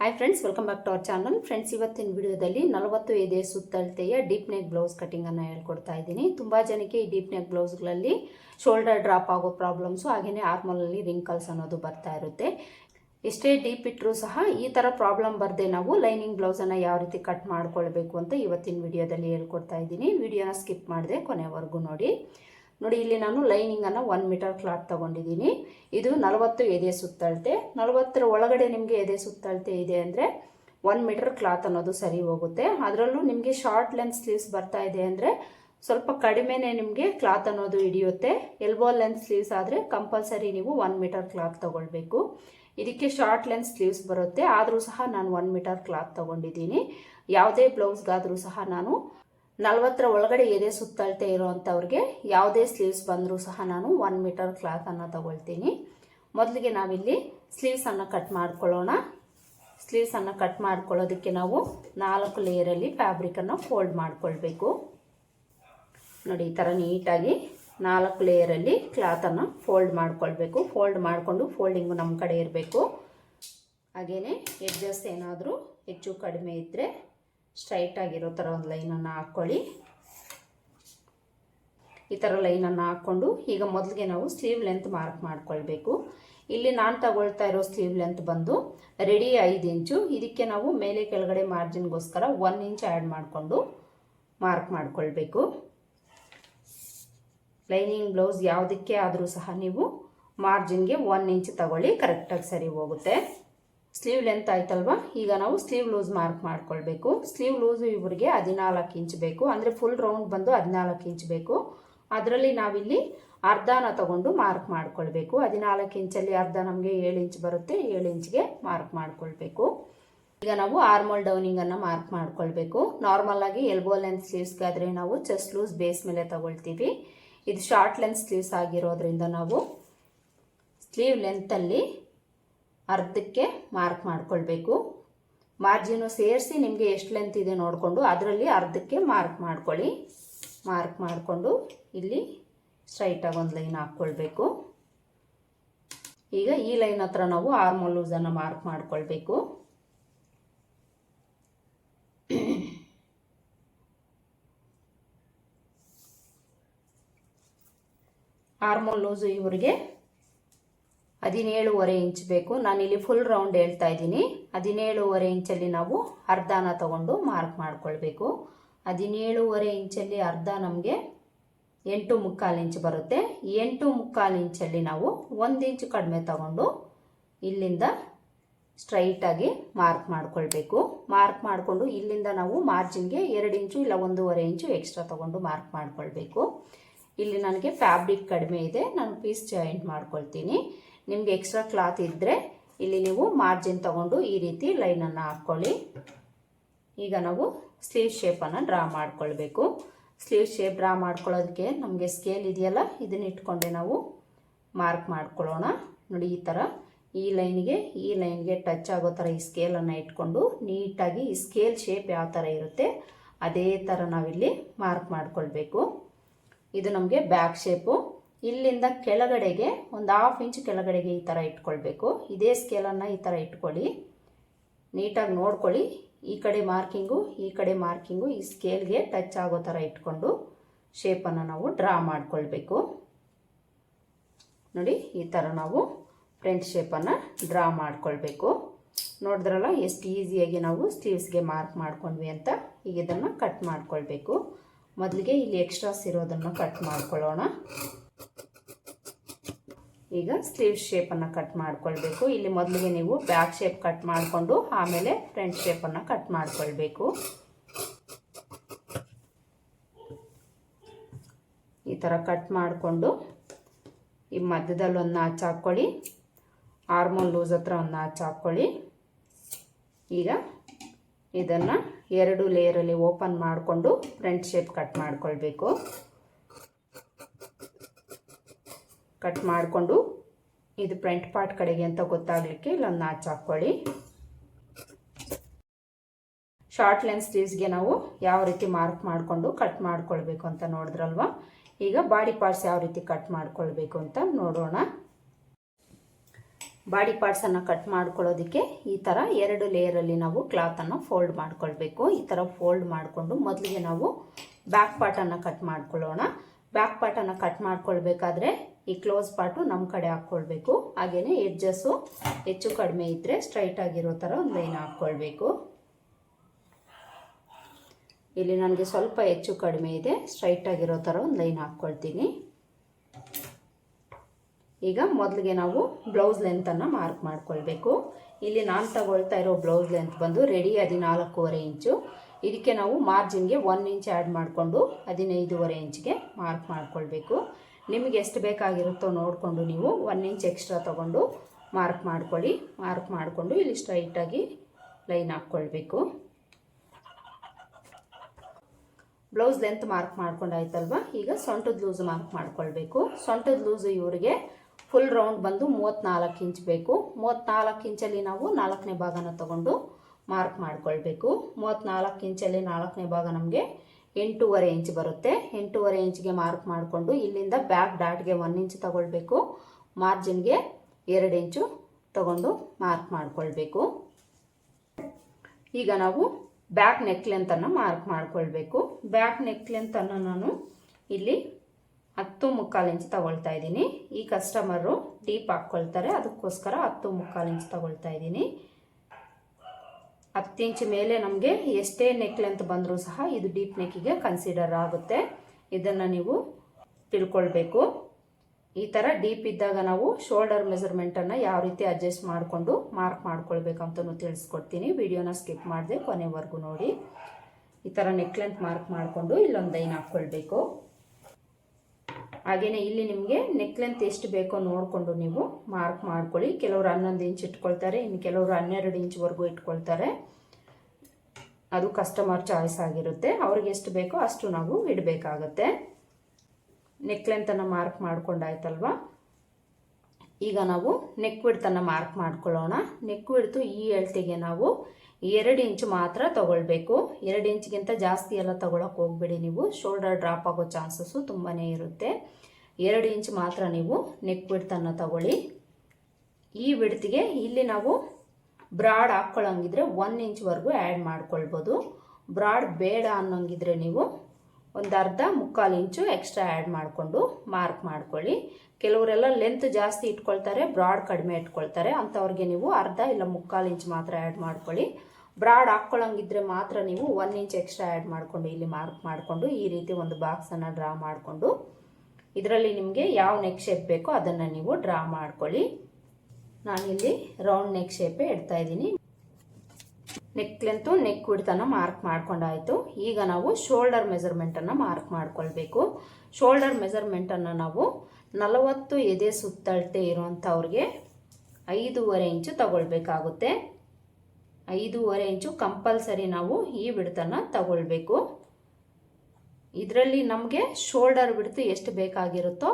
Hi friends welcome back to our channel friends ಇವತ್ತಿನ ವಿಡಿಯೋದಲ್ಲಿ ನಲವತ್ತು ಎದೆ ಸುತ್ತಳತೆಯ ಡೀಪ್ ನೆಕ್ ಬ್ಲೌಸ್ ಕಟ್ಟಿಂಗನ್ನು ಹೇಳ್ಕೊಡ್ತಾ ಇದ್ದೀನಿ. ತುಂಬ ಜನಕ್ಕೆ ಈ ಡೀಪ್ ನೆಕ್ ಬ್ಲೌಸ್ಗಳಲ್ಲಿ ಶೋಲ್ಡರ್ ಡ್ರಾಪ್ ಆಗೋ ಪ್ರಾಬ್ಲಮ್ಸು ಹಾಗೆಯೇ ಆರ್ಮಲಲ್ಲಿ ರಿಂಕಲ್ಸ್ ಅನ್ನೋದು ಬರ್ತಾ ಇರುತ್ತೆ. ಎಷ್ಟೇ ಡೀಪ್ ಇಟ್ಟರೂ ಸಹ ಈ ಥರ ಪ್ರಾಬ್ಲಮ್ ಬರದೆ ನಾವು ಲೈನಿಂಗ್ ಬ್ಲೌಸನ್ನು ಯಾವ ರೀತಿ ಕಟ್ ಮಾಡ್ಕೊಳ್ಬೇಕು ಅಂತ ಇವತ್ತಿನ ವಿಡಿಯೋದಲ್ಲಿ ಹೇಳ್ಕೊಡ್ತಾ ಇದ್ದೀನಿ. ವಿಡಿಯೋನ ಸ್ಕಿಪ್ ಮಾಡಿದೆ ಕೊನೆವರೆಗೂ ನೋಡಿ. ನೋಡಿ, ಇಲ್ಲಿ ನಾನು ಲೈನಿಂಗನ್ನು ಒನ್ ಮೀಟರ್ ಕ್ಲಾತ್ ತೊಗೊಂಡಿದ್ದೀನಿ. ಇದು ನಲವತ್ತು ಎದೆ ಸುತ್ತಳತೆ. ನಲವತ್ತರ ಒಳಗಡೆ ನಿಮಗೆ ಎದೆ ಸುತ್ತಳತೆ ಇದೆ ಅಂದರೆ ಒನ್ ಮೀಟರ್ ಕ್ಲಾತ್ ಅನ್ನೋದು ಸರಿ ಹೋಗುತ್ತೆ. ಅದರಲ್ಲೂ ನಿಮಗೆ ಶಾರ್ಟ್ ಲೆಂತ್ ಸ್ಲೀವ್ಸ್ ಬರ್ತಾ ಇದೆ ಅಂದರೆ ಸ್ವಲ್ಪ ಕಡಿಮೆನೇ ನಿಮಗೆ ಕ್ಲಾತ್ ಅನ್ನೋದು ಹಿಡಿಯುತ್ತೆ. ಎಲ್ಬೋ ಲೆಂತ್ ಸ್ಲೀವ್ಸ್ ಆದರೆ ಕಂಪಲ್ಸರಿ ನೀವು ಒನ್ ಮೀಟರ್ ಕ್ಲಾತ್ ತೊಗೊಳ್ಬೇಕು. ಇದಕ್ಕೆ ಶಾರ್ಟ್ ಲೆಂತ್ ಸ್ಲೀವ್ಸ್ ಬರುತ್ತೆ. ಆದರೂ ಸಹ ನಾನು ಒನ್ ಮೀಟರ್ ಕ್ಲಾತ್ ತೊಗೊಂಡಿದ್ದೀನಿ. ಯಾವುದೇ ಬ್ಲೌಸ್ಗಾದರೂ ಸಹ ನಾನು ನಲ್ವತ್ತರ ಒಳಗಡೆ ಎದೆ ಸುತ್ತಳತೆ ಇರೋವಂಥವ್ರಿಗೆ ಯಾವುದೇ ಸ್ಲೀವ್ಸ್ ಬಂದರೂ ಸಹ ನಾನು ಒನ್ ಮೀಟರ್ ಕ್ಲಾತನ್ನು ತಗೊಳ್ತೀನಿ. ಮೊದಲಿಗೆ ನಾವಿಲ್ಲಿ ಸ್ಲೀವ್ಸನ್ನು ಕಟ್ ಮಾಡ್ಕೊಳ್ಳೋಣ. ಸ್ಲೀವ್ಸನ್ನು ಕಟ್ ಮಾಡ್ಕೊಳ್ಳೋದಕ್ಕೆ ನಾವು ನಾಲ್ಕು ಲೇಯರಲ್ಲಿ ಫ್ಯಾಬ್ರಿಕನ್ನು ಫೋಲ್ಡ್ ಮಾಡ್ಕೊಳ್ಬೇಕು. ನೋಡಿ, ಈ ಥರ ನೀಟಾಗಿ ನಾಲ್ಕು ಲೇಯರಲ್ಲಿ ಕ್ಲಾತನ್ನು ಫೋಲ್ಡ್ ಮಾಡ್ಕೊಳ್ಬೇಕು. ಫೋಲ್ಡ್ ಮಾಡಿಕೊಂಡು ಫೋಲ್ಡಿಂಗು ನಮ್ಮ ಕಡೆ ಇರಬೇಕು. ಹಾಗೆಯೇ ಎಡ್ಜಸ್ ಏನಾದರೂ ಹೆಚ್ಚು ಕಡಿಮೆ ಇದ್ದರೆ ಸ್ಟ್ರೈಟ್ ಆಗಿರೋ ಥರ ಒಂದು ಲೈನನ್ನು ಹಾಕ್ಕೊಳ್ಳಿ ಈ ಥರ ಲೈನನ್ನು ಹಾಕ್ಕೊಂಡು ಈಗ ಮೊದಲಿಗೆ ನಾವು ಸ್ಲೀವ್ ಲೆಂತ್ ಮಾರ್ಕ್ ಮಾಡ್ಕೊಳ್ಬೇಕು. ಇಲ್ಲಿ ನಾನು ತಗೊಳ್ತಾ ಇರೋ ಸ್ಲೀವ್ ಲೆಂತ್ ಬಂದು ರೆಡಿ ಐದು ಇಂಚು ಇದಕ್ಕೆ ನಾವು ಮೇಲೆ ಕೆಳಗಡೆ ಮಾರ್ಜಿನ್ಗೋಸ್ಕರ ಒನ್ ಇಂಚ್ ಆ್ಯಡ್ ಮಾಡಿಕೊಂಡು ಮಾರ್ಕ್ ಮಾಡಿಕೊಳ್ಬೇಕು. ಲೈನಿಂಗ್ ಬ್ಲೌಸ್ ಯಾವುದಕ್ಕೆ ಆದರೂ ಸಹ ನೀವು ಮಾರ್ಜಿನ್ಗೆ ಒನ್ ಇಂಚ್ ತಗೊಳ್ಳಿ ಕರೆಕ್ಟಾಗಿ ಸರಿ ಹೋಗುತ್ತೆ. ಸ್ಲೀವ್ ಲೆಂತ್ ಆಯ್ತಲ್ವಾ? ಈಗ ನಾವು ಸ್ಲೀವ್ ಲೂಸ್ ಮಾರ್ಕ್ ಮಾಡ್ಕೊಳ್ಬೇಕು. ಸ್ಲೀವ್ ಲೂಸು ಇವರಿಗೆ ಹದಿನಾಲ್ಕು ಇಂಚ್ ಬೇಕು. ಅಂದರೆ ಫುಲ್ ರೌಂಡ್ ಬಂದು ಹದಿನಾಲ್ಕು ಇಂಚ್ ಬೇಕು. ಅದರಲ್ಲಿ ನಾವಿಲ್ಲಿ ಅರ್ಧನ ತಗೊಂಡು ಮಾರ್ಕ್ ಮಾಡ್ಕೊಳ್ಬೇಕು. ಹದಿನಾಲ್ಕು ಇಂಚಲ್ಲಿ ಅರ್ಧ ನಮಗೆ ಏಳು ಇಂಚ್ ಬರುತ್ತೆ. ಏಳು ಇಂಚ್ಗೆ ಮಾರ್ಕ್ ಮಾಡ್ಕೊಳ್ಬೇಕು. ಈಗ ನಾವು ಆರ್ಮೋಲ್ ಡೌನಿಂಗನ್ನು ಮಾರ್ಕ್ ಮಾಡ್ಕೊಳ್ಬೇಕು. ನಾರ್ಮಲ್ ಆಗಿ ಎಲ್ಬೋ ಲೆಂತ್ ಸ್ಲೀವ್ಸ್ಗಾದರೆ ನಾವು ಚೆಸ್ಟ್ ಲೂಸ್ ಬೇಸ್ ಮೇಲೆ ತಗೊಳ್ತೀವಿ. ಇದು ಶಾರ್ಟ್ ಲೆಂತ್ ಸ್ಲೀವ್ಸ್ ಆಗಿರೋದ್ರಿಂದ ನಾವು ಸ್ಲೀವ್ ಲೆಂತಲ್ಲಿ ಅರ್ಧಕ್ಕೆ ಮಾರ್ಕ್ ಮಾಡ್ಕೊಳ್ಬೇಕು. ಮಾರ್ಜಿನು ಸೇರಿಸಿ ನಿಮಗೆ ಎಷ್ಟು ಲೆಂತ್ ಇದೆ ನೋಡಿಕೊಂಡು ಅದರಲ್ಲಿ ಅರ್ಧಕ್ಕೆ ಮಾರ್ಕ್ ಮಾಡ್ಕೊಳ್ಳಿ. ಮಾರ್ಕ್ ಮಾಡಿಕೊಂಡು ಇಲ್ಲಿ ಸ್ಟ್ರೈಟಾಗಿ ಒಂದು ಲೈನ್ ಹಾಕ್ಕೊಳ್ಬೇಕು. ಈಗ ಈ ಲೈನ್ ಹತ್ರ ನಾವು ಆರ್ಮೋಲ್ ಲೂಸನ್ನು ಮಾರ್ಕ್ ಮಾಡ್ಕೊಳ್ಬೇಕು. ಆರ್ಮೋಲ್ ಲೂಸು ಇವರಿಗೆ ಹದಿನೇಳುವರೆ ಇಂಚ್ ಬೇಕು. ನಾನಿಲ್ಲಿ ಫುಲ್ ರೌಂಡ್ ಹೇಳ್ತಾ ಇದ್ದೀನಿ. ಹದಿನೇಳುವರೆ ಇಂಚಲ್ಲಿ ನಾವು ಅರ್ಧನ ತಗೊಂಡು ಮಾರ್ಕ್ ಮಾಡ್ಕೊಳ್ಬೇಕು. ಹದಿನೇಳುವರೆ ಇಂಚಲ್ಲಿ ಅರ್ಧ ನಮಗೆ ಎಂಟು ಮುಕ್ಕಾಲು ಇಂಚ್ ಬರುತ್ತೆ. ಎಂಟು ಮುಕ್ಕಾಲು ಇಂಚಲ್ಲಿ ನಾವು ಒಂದು ಇಂಚು ಕಡಿಮೆ ತಗೊಂಡು ಇಲ್ಲಿಂದ ಸ್ಟ್ರೈಟಾಗಿ ಮಾರ್ಕ್ ಮಾಡ್ಕೊಳ್ಬೇಕು. ಮಾರ್ಕ್ ಮಾಡಿಕೊಂಡು ಇಲ್ಲಿಂದ ನಾವು ಮಾರ್ಜಿನ್ಗೆ ಎರಡು ಇಂಚು ಇಲ್ಲ ಒಂದೂವರೆ ಇಂಚು ಎಕ್ಸ್ಟ್ರಾ ತಗೊಂಡು ಮಾರ್ಕ್ ಮಾಡ್ಕೊಳ್ಬೇಕು. ಇಲ್ಲಿ ನನಗೆ ಫ್ಯಾಬ್ರಿಕ್ ಕಡಿಮೆ ಇದೆ. ನಾನು ಪೀಸ್ ಜಾಯಿಂಟ್ ಮಾಡ್ಕೊಳ್ತೀನಿ. ನಿಮಗೆ ಎಕ್ಸ್ಟ್ರಾ ಕ್ಲಾತ್ ಇದ್ದರೆ ಇಲ್ಲಿ ನೀವು ಮಾರ್ಜಿನ್ ತಗೊಂಡು ಈ ರೀತಿ ಲೈನನ್ನು ಹಾಕ್ಕೊಳ್ಳಿ ಈಗ ನಾವು ಸ್ಲೀವ್ ಶೇಪನ್ನು ಡ್ರಾ ಮಾಡ್ಕೊಳ್ಬೇಕು. ಸ್ಲೀವ್ ಶೇಪ್ ಡ್ರಾ ಮಾಡ್ಕೊಳ್ಳೋದಕ್ಕೆ ನಮಗೆ ಸ್ಕೇಲ್ ಇದೆಯಲ್ಲ, ಇದನ್ನ ಇಟ್ಕೊಂಡೆ ನಾವು ಮಾರ್ಕ್ ಮಾಡ್ಕೊಳ್ಳೋಣ. ನೋಡಿ ಈ ಥರ ಈ ಲೈನ್ಗೆ ಈ ಲೈನ್ಗೆ ಟಚ್ ಆಗೋ ಥರ ಈ ಸ್ಕೇಲನ್ನು ಇಟ್ಕೊಂಡು ನೀಟಾಗಿ ಈ ಸ್ಕೇಲ್ ಶೇಪ್ ಯಾವ ಥರ ಇರುತ್ತೆ, ಅದೇ ಥರ ನಾವಿಲ್ಲಿ ಮಾರ್ಕ್ ಮಾಡ್ಕೊಳ್ಬೇಕು. ಇದು ನಮಗೆ ಬ್ಯಾಕ್ ಶೇಪು ಇಲ್ಲಿಂದ ಕೆಳಗಡೆಗೆ ಒಂದು ಹಾಫ್ ಇಂಚ್ ಕೆಳಗಡೆಗೆ ಈ ಥರ ಇಟ್ಕೊಳ್ಬೇಕು. ಇದೇ ಸ್ಕೇಲನ್ನು ಈ ಥರ ಇಟ್ಕೊಳ್ಳಿ. ನೀಟಾಗಿ ನೋಡ್ಕೊಳ್ಳಿ. ಈ ಕಡೆ ಮಾರ್ಕಿಂಗು ಈ ಕಡೆ ಮಾರ್ಕಿಂಗು ಈ ಸ್ಕೇಲ್ಗೆ ಟಚ್ ಆಗೋ ಥರ ಇಟ್ಕೊಂಡು ಶೇಪನ್ನು ನಾವು ಡ್ರಾ ಮಾಡ್ಕೊಳ್ಬೇಕು. ನೋಡಿ, ಈ ಥರ ನಾವು ಫ್ರಂಟ್ ಶೇಪನ್ನು ಡ್ರಾ ಮಾಡ್ಕೊಳ್ಬೇಕು. ನೋಡಿದ್ರಲ್ಲ, ಎಷ್ಟು ಈಸಿಯಾಗಿ ನಾವು ಸ್ಟೀವ್ಸ್ಗೆ ಮಾರ್ಕ್ ಮಾಡ್ಕೊಂಡ್ವಿ ಅಂತ. ಈಗ ಇದನ್ನು ಕಟ್ ಮಾಡ್ಕೊಳ್ಬೇಕು. ಮೊದಲಿಗೆ ಇಲ್ಲಿ ಎಕ್ಸ್ಟ್ರಾಸ್ ಇರೋದನ್ನು ಕಟ್ ಮಾಡ್ಕೊಳ್ಳೋಣ. ಈಗ ಸ್ಲೀವ್ ಶೇಪನ್ನು ಕಟ್ ಮಾಡ್ಕೊಳ್ಬೇಕು. ಇಲ್ಲಿ ಮೊದಲಿಗೆ ನೀವು ಬ್ಯಾಕ್ ಶೇಪ್ ಕಟ್ ಮಾಡಿಕೊಂಡು ಆಮೇಲೆ ಫ್ರಂಟ್ ಶೇಪನ್ನು ಕಟ್ ಮಾಡಿಕೊಳ್ಬೇಕು. ಈ ಥರ ಕಟ್ ಮಾಡಿಕೊಂಡು ಈ ಮಧ್ಯದಲ್ಲಿ ಒಂದು ನಾಚು ಹಾಕ್ಕೊಳ್ಳಿ. ಹಾರ್ಮೋನ್ ಲೂಸ್ ಹತ್ರ ಒಂದು ನಾಚು ಹಾಕ್ಕೊಳ್ಳಿ. ಈಗ ಇದನ್ನು ಎರಡು ಲೇಯರಲ್ಲಿ ಓಪನ್ ಮಾಡಿಕೊಂಡು ಫ್ರಂಟ್ ಶೇಪ್ ಕಟ್ ಮಾಡ್ಕೊಳ್ಬೇಕು. ಕಟ್ ಮಾಡಿಕೊಂಡು ಇದು ಫ್ರಂಟ್ ಪಾರ್ಟ್ ಕಡೆಗೆ ಅಂತ ಗೊತ್ತಾಗಲಿಕ್ಕೆ ಇಲ್ಲೊಂದು ನಾಚ್ ಹಾಕ್ಕೊಳ್ಳಿ. ಶಾರ್ಟ್ ಲೆನ್ಸ್ ಸ್ಲೀವ್ಸ್ಗೆ ನಾವು ಯಾವ ರೀತಿ ಮಾರ್ಕ್ ಮಾಡಿಕೊಂಡು ಕಟ್ ಮಾಡ್ಕೊಳ್ಬೇಕು ಅಂತ ನೋಡಿದ್ರಲ್ವ? ಈಗ ಬಾಡಿ ಪಾರ್ಟ್ಸ್ ಯಾವ ರೀತಿ ಕಟ್ ಮಾಡ್ಕೊಳ್ಬೇಕು ಅಂತ ನೋಡೋಣ. ಬಾಡಿ ಪಾರ್ಟ್ಸನ್ನು ಕಟ್ ಮಾಡ್ಕೊಳ್ಳೋದಕ್ಕೆ ಈ ಥರ ಎರಡು ಲೇಯರಲ್ಲಿ ನಾವು ಕ್ಲಾತನ್ನು ಫೋಲ್ಡ್ ಮಾಡ್ಕೊಳ್ಬೇಕು. ಈ ಥರ ಫೋಲ್ಡ್ ಮಾಡಿಕೊಂಡು ಮೊದಲಿಗೆ ನಾವು ಬ್ಯಾಕ್ ಪಾರ್ಟನ್ನು ಕಟ್ ಮಾಡ್ಕೊಳ್ಳೋಣ. ಬ್ಯಾಕ್ ಪಾರ್ಟನ್ನು ಕಟ್ ಮಾಡ್ಕೊಳ್ಬೇಕಾದ್ರೆ ಈ ಕ್ಲೋಸ್ ಪಾರ್ಟು ನಮ್ಮ ಕಡೆ ಹಾಕ್ಕೊಳ್ಬೇಕು. ಹಾಗೆಯೇ ಎಡ್ಜಸ್ಸು ಹೆಚ್ಚು ಕಡಿಮೆ ಇದ್ದರೆ ಸ್ಟ್ರೈಟ್ ಆಗಿರೋ ಥರ ಒಂದು ಲೈನ್ ಹಾಕ್ಕೊಳ್ಬೇಕು. ಇಲ್ಲಿ ನನಗೆ ಸ್ವಲ್ಪ ಹೆಚ್ಚು ಕಡಿಮೆ ಇದೆ, ಸ್ಟ್ರೈಟ್ ಆಗಿರೋ ಥರ ಒಂದು ಲೈನ್ ಹಾಕ್ಕೊಳ್ತೀನಿ. ಈಗ ಮೊದಲಿಗೆ ನಾವು ಬ್ಲೌಸ್ ಲೆಂತನ್ನು ಮಾರ್ಕ್ ಮಾಡ್ಕೊಳ್ಬೇಕು. ಇಲ್ಲಿ ನಾನು ತಗೊಳ್ತಾ ಇರೋ ಬ್ಲೌಸ್ ಲೆಂತ್ ಬಂದು ರೆಡಿ ಹದಿನಾಲ್ಕೂವರೆ ಇಂಚು. ಇದಕ್ಕೆ ನಾವು ಮಾರ್ಜಿನ್ಗೆ ಒನ್ ಇಂಚ್ ಆ್ಯಡ್ ಮಾಡಿಕೊಂಡು ಹದಿನೈದೂವರೆ ಇಂಚ್ಗೆ ಮಾರ್ಕ್ ಮಾಡ್ಕೊಳ್ಬೇಕು. ನಿಮಗೆ ಎಷ್ಟು ಬೇಕಾಗಿರುತ್ತೋ ನೋಡಿಕೊಂಡು ನೀವು ಒನ್ ಇಂಚ್ ಎಕ್ಸ್ಟ್ರಾ ತೊಗೊಂಡು ಮಾರ್ಕ್ ಮಾಡ್ಕೊಳ್ಳಿ. ಮಾರ್ಕ್ ಮಾಡಿಕೊಂಡು ಇಲ್ಲಿ ಸ್ಟ್ರೈಟಾಗಿ ಲೈನ್ ಹಾಕ್ಕೊಳ್ಬೇಕು. ಬ್ಲೌಸ್ ಲೆಂತ್ ಮಾರ್ಕ್ ಮಾಡ್ಕೊಂಡಾಯ್ತಲ್ವ? ಈಗ ಸೊಂಟದ ಲೂಸ್ ಮಾರ್ಕ್ ಮಾಡ್ಕೊಳ್ಬೇಕು. ಸೊಂಟದ ಲೂಸು ಇವರಿಗೆ ಫುಲ್ ರೌಂಡ್ ಬಂದು ಮೂವತ್ತ್ನಾಲ್ಕು ಇಂಚ್ ಬೇಕು. ಮೂವತ್ತ್ನಾಲ್ಕು ಇಂಚಲ್ಲಿ ನಾವು ನಾಲ್ಕನೇ ಭಾಗನ ತಗೊಂಡು ಮಾರ್ಕ್ ಮಾಡ್ಕೊಳ್ಬೇಕು. ಮೂವತ್ತ್ನಾಲ್ಕು ಇಂಚಲ್ಲಿ ನಾಲ್ಕನೇ ಭಾಗ ನಮಗೆ ಎಂಟೂವರೆ ಇಂಚ್ ಬರುತ್ತೆ. ಎಂಟೂವರೆ ಇಂಚ್ಗೆ ಮಾರ್ಕ್ ಮಾಡಿಕೊಂಡು ಇಲ್ಲಿಂದ ಬ್ಯಾಕ್ ಡಾಟ್ಗೆ ಒನ್ ಇಂಚ್ ತಗೊಳ್ಬೇಕು. ಮಾರ್ಜಿನ್ಗೆ ಎರಡು ಇಂಚು ತಗೊಂಡು ಮಾರ್ಕ್ ಮಾಡಿಕೊಳ್ಬೇಕು. ಈಗ ನಾವು ಬ್ಯಾಕ್ ನೆಕ್ ಲೆಂತನ್ನು ಮಾರ್ಕ್ ಮಾಡಿಕೊಳ್ಬೇಕು. ಬ್ಯಾಕ್ ನೆಕ್ ಲೆಂತನ್ನು ನಾನು ಇಲ್ಲಿ ಹತ್ತು ಮುಕ್ಕಾಲು ಇಂಚ್ ತಗೊಳ್ತಾ ಇದ್ದೀನಿ. ಈ ಕಸ್ಟಮರು ಡೀಪ್ ಹಾಕ್ಕೊಳ್ತಾರೆ. ಅದಕ್ಕೋಸ್ಕರ ಹತ್ತು ಮುಕ್ಕಾಲು ಇಂಚ್ ತಗೊಳ್ತಾ ಇದ್ದೀನಿ. ಹತ್ತು ಇಂಚ್ ಮೇಲೆ ನಮಗೆ ಎಷ್ಟೇ ನೆಕ್ ಲೆಂತ್ ಬಂದರೂ ಸಹ ಇದು ಡೀಪ್ ನೆಕ್ಕಿಗೆ ಕನ್ಸಿಡರ್ ಆಗುತ್ತೆ. ಇದನ್ನು ನೀವು ತಿಳ್ಕೊಳ್ಬೇಕು. ಈ ಥರ ಡೀಪ್ ಇದ್ದಾಗ ನಾವು ಶೋಲ್ಡರ್ ಮೆಸರ್ಮೆಂಟನ್ನು ಯಾವ ರೀತಿ ಅಡ್ಜಸ್ಟ್ ಮಾಡಿಕೊಂಡು ಮಾರ್ಕ್ ಮಾಡ್ಕೊಳ್ಬೇಕಂತಲೂ ತಿಳಿಸ್ಕೊಡ್ತೀನಿ. ವಿಡಿಯೋನ ಸ್ಕಿಪ್ ಮಾಡಿದೆ ಕೊನೆವರೆಗೂ ನೋಡಿ. ಈ ಥರ ನೆಕ್ ಲೆಂತ್ ಮಾರ್ಕ್ ಮಾಡಿಕೊಂಡು ಇಲ್ಲೊಂದು ಲೈನ್ ಹಾಕ್ಕೊಳ್ಬೇಕು. ಹಾಗೆಯೇ ಇಲ್ಲಿ ನಿಮಗೆ ನೆಕ್ ಲೆಂತ್ ಎಷ್ಟು ಬೇಕೋ ನೋಡಿಕೊಂಡು ನೀವು ಮಾರ್ಕ್ ಮಾಡ್ಕೊಳ್ಳಿ. ಕೆಲವರು ಹನ್ನೊಂದು ಇಂಚ್ ಇಟ್ಕೊಳ್ತಾರೆ, ಇನ್ನು ಕೆಲವರು ಹನ್ನೆರಡು ಇಂಚ್ವರೆಗೂ ಇಟ್ಕೊಳ್ತಾರೆ. ಅದು ಕಸ್ಟಮರ್ ಚಾಯ್ಸ್ ಆಗಿರುತ್ತೆ. ಅವ್ರಿಗೆ ಎಷ್ಟು ಬೇಕೋ ಅಷ್ಟು ನಾವು ಇಡಬೇಕಾಗತ್ತೆ. ನೆಕ್ ಲೆಂತನ್ನು ಮಾರ್ಕ್ ಮಾಡ್ಕೊಂಡಾಯ್ತಲ್ವ ಈಗ ನಾವು ನೆಕ್ ವಿಡ್ತನ್ನು ಮಾರ್ಕ್ ಮಾಡ್ಕೊಳ್ಳೋಣ. ನೆಕ್ ವಿಡ್ತು ಈ ಎಳ್ತಿಗೆ ನಾವು ಎರಡು ಇಂಚು ಮಾತ್ರ ತಗೊಳ್ಬೇಕು. ಎರಡು ಇಂಚ್ಗಿಂತ ಜಾಸ್ತಿ ಎಲ್ಲ ತಗೊಳಕ್ಕೆ ಹೋಗ್ಬೇಡಿ ನೀವು. ಶೋಲ್ಡರ್ ಡ್ರಾಪ್ ಆಗೋ ಚಾನ್ಸಸ್ಸು ತುಂಬಾ ಇರುತ್ತೆ. ಎರಡು ಇಂಚ್ ಮಾತ್ರ ನೀವು ನೆಕ್ ಬಿಡ್ತನ್ನು ತಗೊಳ್ಳಿ. ಈ ಬಿಡ್ತಿಗೆ ಇಲ್ಲಿ ನಾವು ಬ್ರಾಡ್ ಹಾಕ್ಕೊಳ್ಳೋಂಗಿದ್ರೆ ಒನ್ ಇಂಚ್ವರೆಗೂ ಆ್ಯಡ್ ಮಾಡ್ಕೊಳ್ಬೋದು. ಬ್ರಾಡ್ ಬೇಡ ಅನ್ನೋಂಗಿದ್ರೆ ನೀವು ಒಂದು ಅರ್ಧ ಮುಕ್ಕಾಲು ಇಂಚು ಎಕ್ಸ್ಟ್ರಾ ಆ್ಯಡ್ ಮಾಡಿಕೊಂಡು ಮಾರ್ಕ್ ಮಾಡ್ಕೊಳ್ಳಿ. ಕೆಲವರೆಲ್ಲ ಲೆಂತ್ ಜಾಸ್ತಿ ಇಟ್ಕೊಳ್ತಾರೆ ಬ್ರಾಡ್ ಕಡಿಮೆ ಇಟ್ಕೊಳ್ತಾರೆ. ಅಂಥವ್ರಿಗೆ ನೀವು ಅರ್ಧ ಇಲ್ಲ ಮುಕ್ಕಾಲು ಇಂಚ್ ಮಾತ್ರ ಆ್ಯಡ್ ಮಾಡ್ಕೊಳ್ಳಿ. ಬ್ರಾಡ್ ಹಾಕ್ಕೊಳ್ಳಂಗಿದ್ರೆ ಮಾತ್ರ ನೀವು ಒನ್ ಇಂಚ್ ಎಕ್ಸ್ಟ್ರಾ ಆ್ಯಡ್ ಮಾಡಿಕೊಂಡು ಇಲ್ಲಿ ಮಾರ್ಕ್ ಮಾಡಿಕೊಂಡು ಈ ರೀತಿ ಒಂದು ಬಾಕ್ಸನ್ನು ಡ್ರಾ ಮಾಡಿಕೊಂಡು ಇದರಲ್ಲಿ ನಿಮಗೆ ಯಾವ ನೆಕ್ ಶೇಪ್ ಬೇಕೋ ಅದನ್ನು ನೀವು ಡ್ರಾ ಮಾಡ್ಕೊಳ್ಳಿ. ನಾನಿಲ್ಲಿ ರೌಂಡ್ ನೆಕ್ ಶೇಪೇ ಇಡ್ತಾ ಇದ್ದೀನಿ. ನೆಕ್ ಲೆಂತು ನೆಕ್ ವಿಡ್ತನ್ನು ಮಾರ್ಕ್ ಮಾಡ್ಕೊಂಡಾಯಿತು. ಈಗ ನಾವು ಶೋಲ್ಡರ್ ಮೆಸರ್ಮೆಂಟನ್ನು ಮಾರ್ಕ್ ಮಾಡ್ಕೊಳ್ಬೇಕು. ಶೋಲ್ಡರ್ ಮೆಸರ್ಮೆಂಟನ್ನು ನಾವು ನಲವತ್ತು ಎದೆ ಸುತ್ತಳತೆ ಇರುವಂಥವ್ರಿಗೆ ಐದೂವರೆ ಇಂಚು ತಗೊಳ್ಬೇಕಾಗುತ್ತೆ. ಐದೂವರೆ ಇಂಚು ಕಂಪಲ್ಸರಿ ನಾವು ಈ ಬಿಡ್ತನ್ನು ತಗೊಳ್ಬೇಕು. ಇದರಲ್ಲಿ ನಮಗೆ ಶೋಲ್ಡರ್ ಬಿಡ್ತು ಎಷ್ಟು ಬೇಕಾಗಿರುತ್ತೋ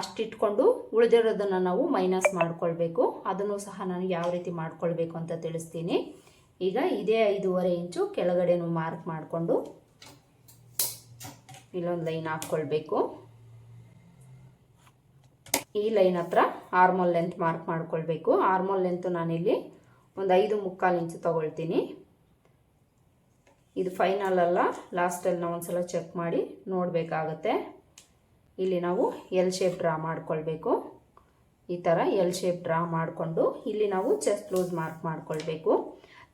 ಅಷ್ಟಿಟ್ಕೊಂಡು ಉಳಿದಿರೋದನ್ನು ನಾವು ಮೈನಸ್ ಮಾಡ್ಕೊಳ್ಬೇಕು. ಅದನ್ನು ಸಹ ನಾನು ಯಾವ ರೀತಿ ಮಾಡ್ಕೊಳ್ಬೇಕು ಅಂತ ತಿಳಿಸ್ತೀನಿ. ಈಗ ಇದೇ ಐದೂವರೆ ಇಂಚು ಕೆಳಗಡೆನೂ ಮಾರ್ಕ್ ಮಾಡಿಕೊಂಡು ಇಲ್ಲೊಂದು ಲೈನ್ ಹಾಕ್ಕೊಳ್ಬೇಕು. ಈ ಲೈನ್ ಹತ್ರ ಆರ್ಮೋಲ್ ಲೆಂತ್ ಮಾರ್ಕ್ ಮಾಡ್ಕೊಳ್ಬೇಕು. ಆರ್ಮೋಲ್ ಲೆಂತ್ ನಾನಿಲ್ಲಿ ಒಂದು ಐದು ಮುಕ್ಕಾಲು ಇಂಚು ತಗೊಳ್ತೀನಿ. ಇದು ಫೈನಲ್ ಅಲ್ಲ ಲಾಸ್ಟಲ್ಲಿ ನಾವು ಒಂದ್ಸಲ ಚೆಕ್ ಮಾಡಿ ನೋಡಬೇಕಾಗತ್ತೆ. ಇಲ್ಲಿ ನಾವು ಎಲ್ ಶೇಪ್ ಡ್ರಾ ಮಾಡ್ಕೊಳ್ಬೇಕು. ಈ ಥರ ಎಲ್ ಶೇಪ್ ಡ್ರಾ ಮಾಡಿಕೊಂಡು ಇಲ್ಲಿ ನಾವು ಚೆಸ್ಟ್ ಲೂಸ್ ಮಾರ್ಕ್ ಮಾಡ್ಕೊಳ್ಬೇಕು.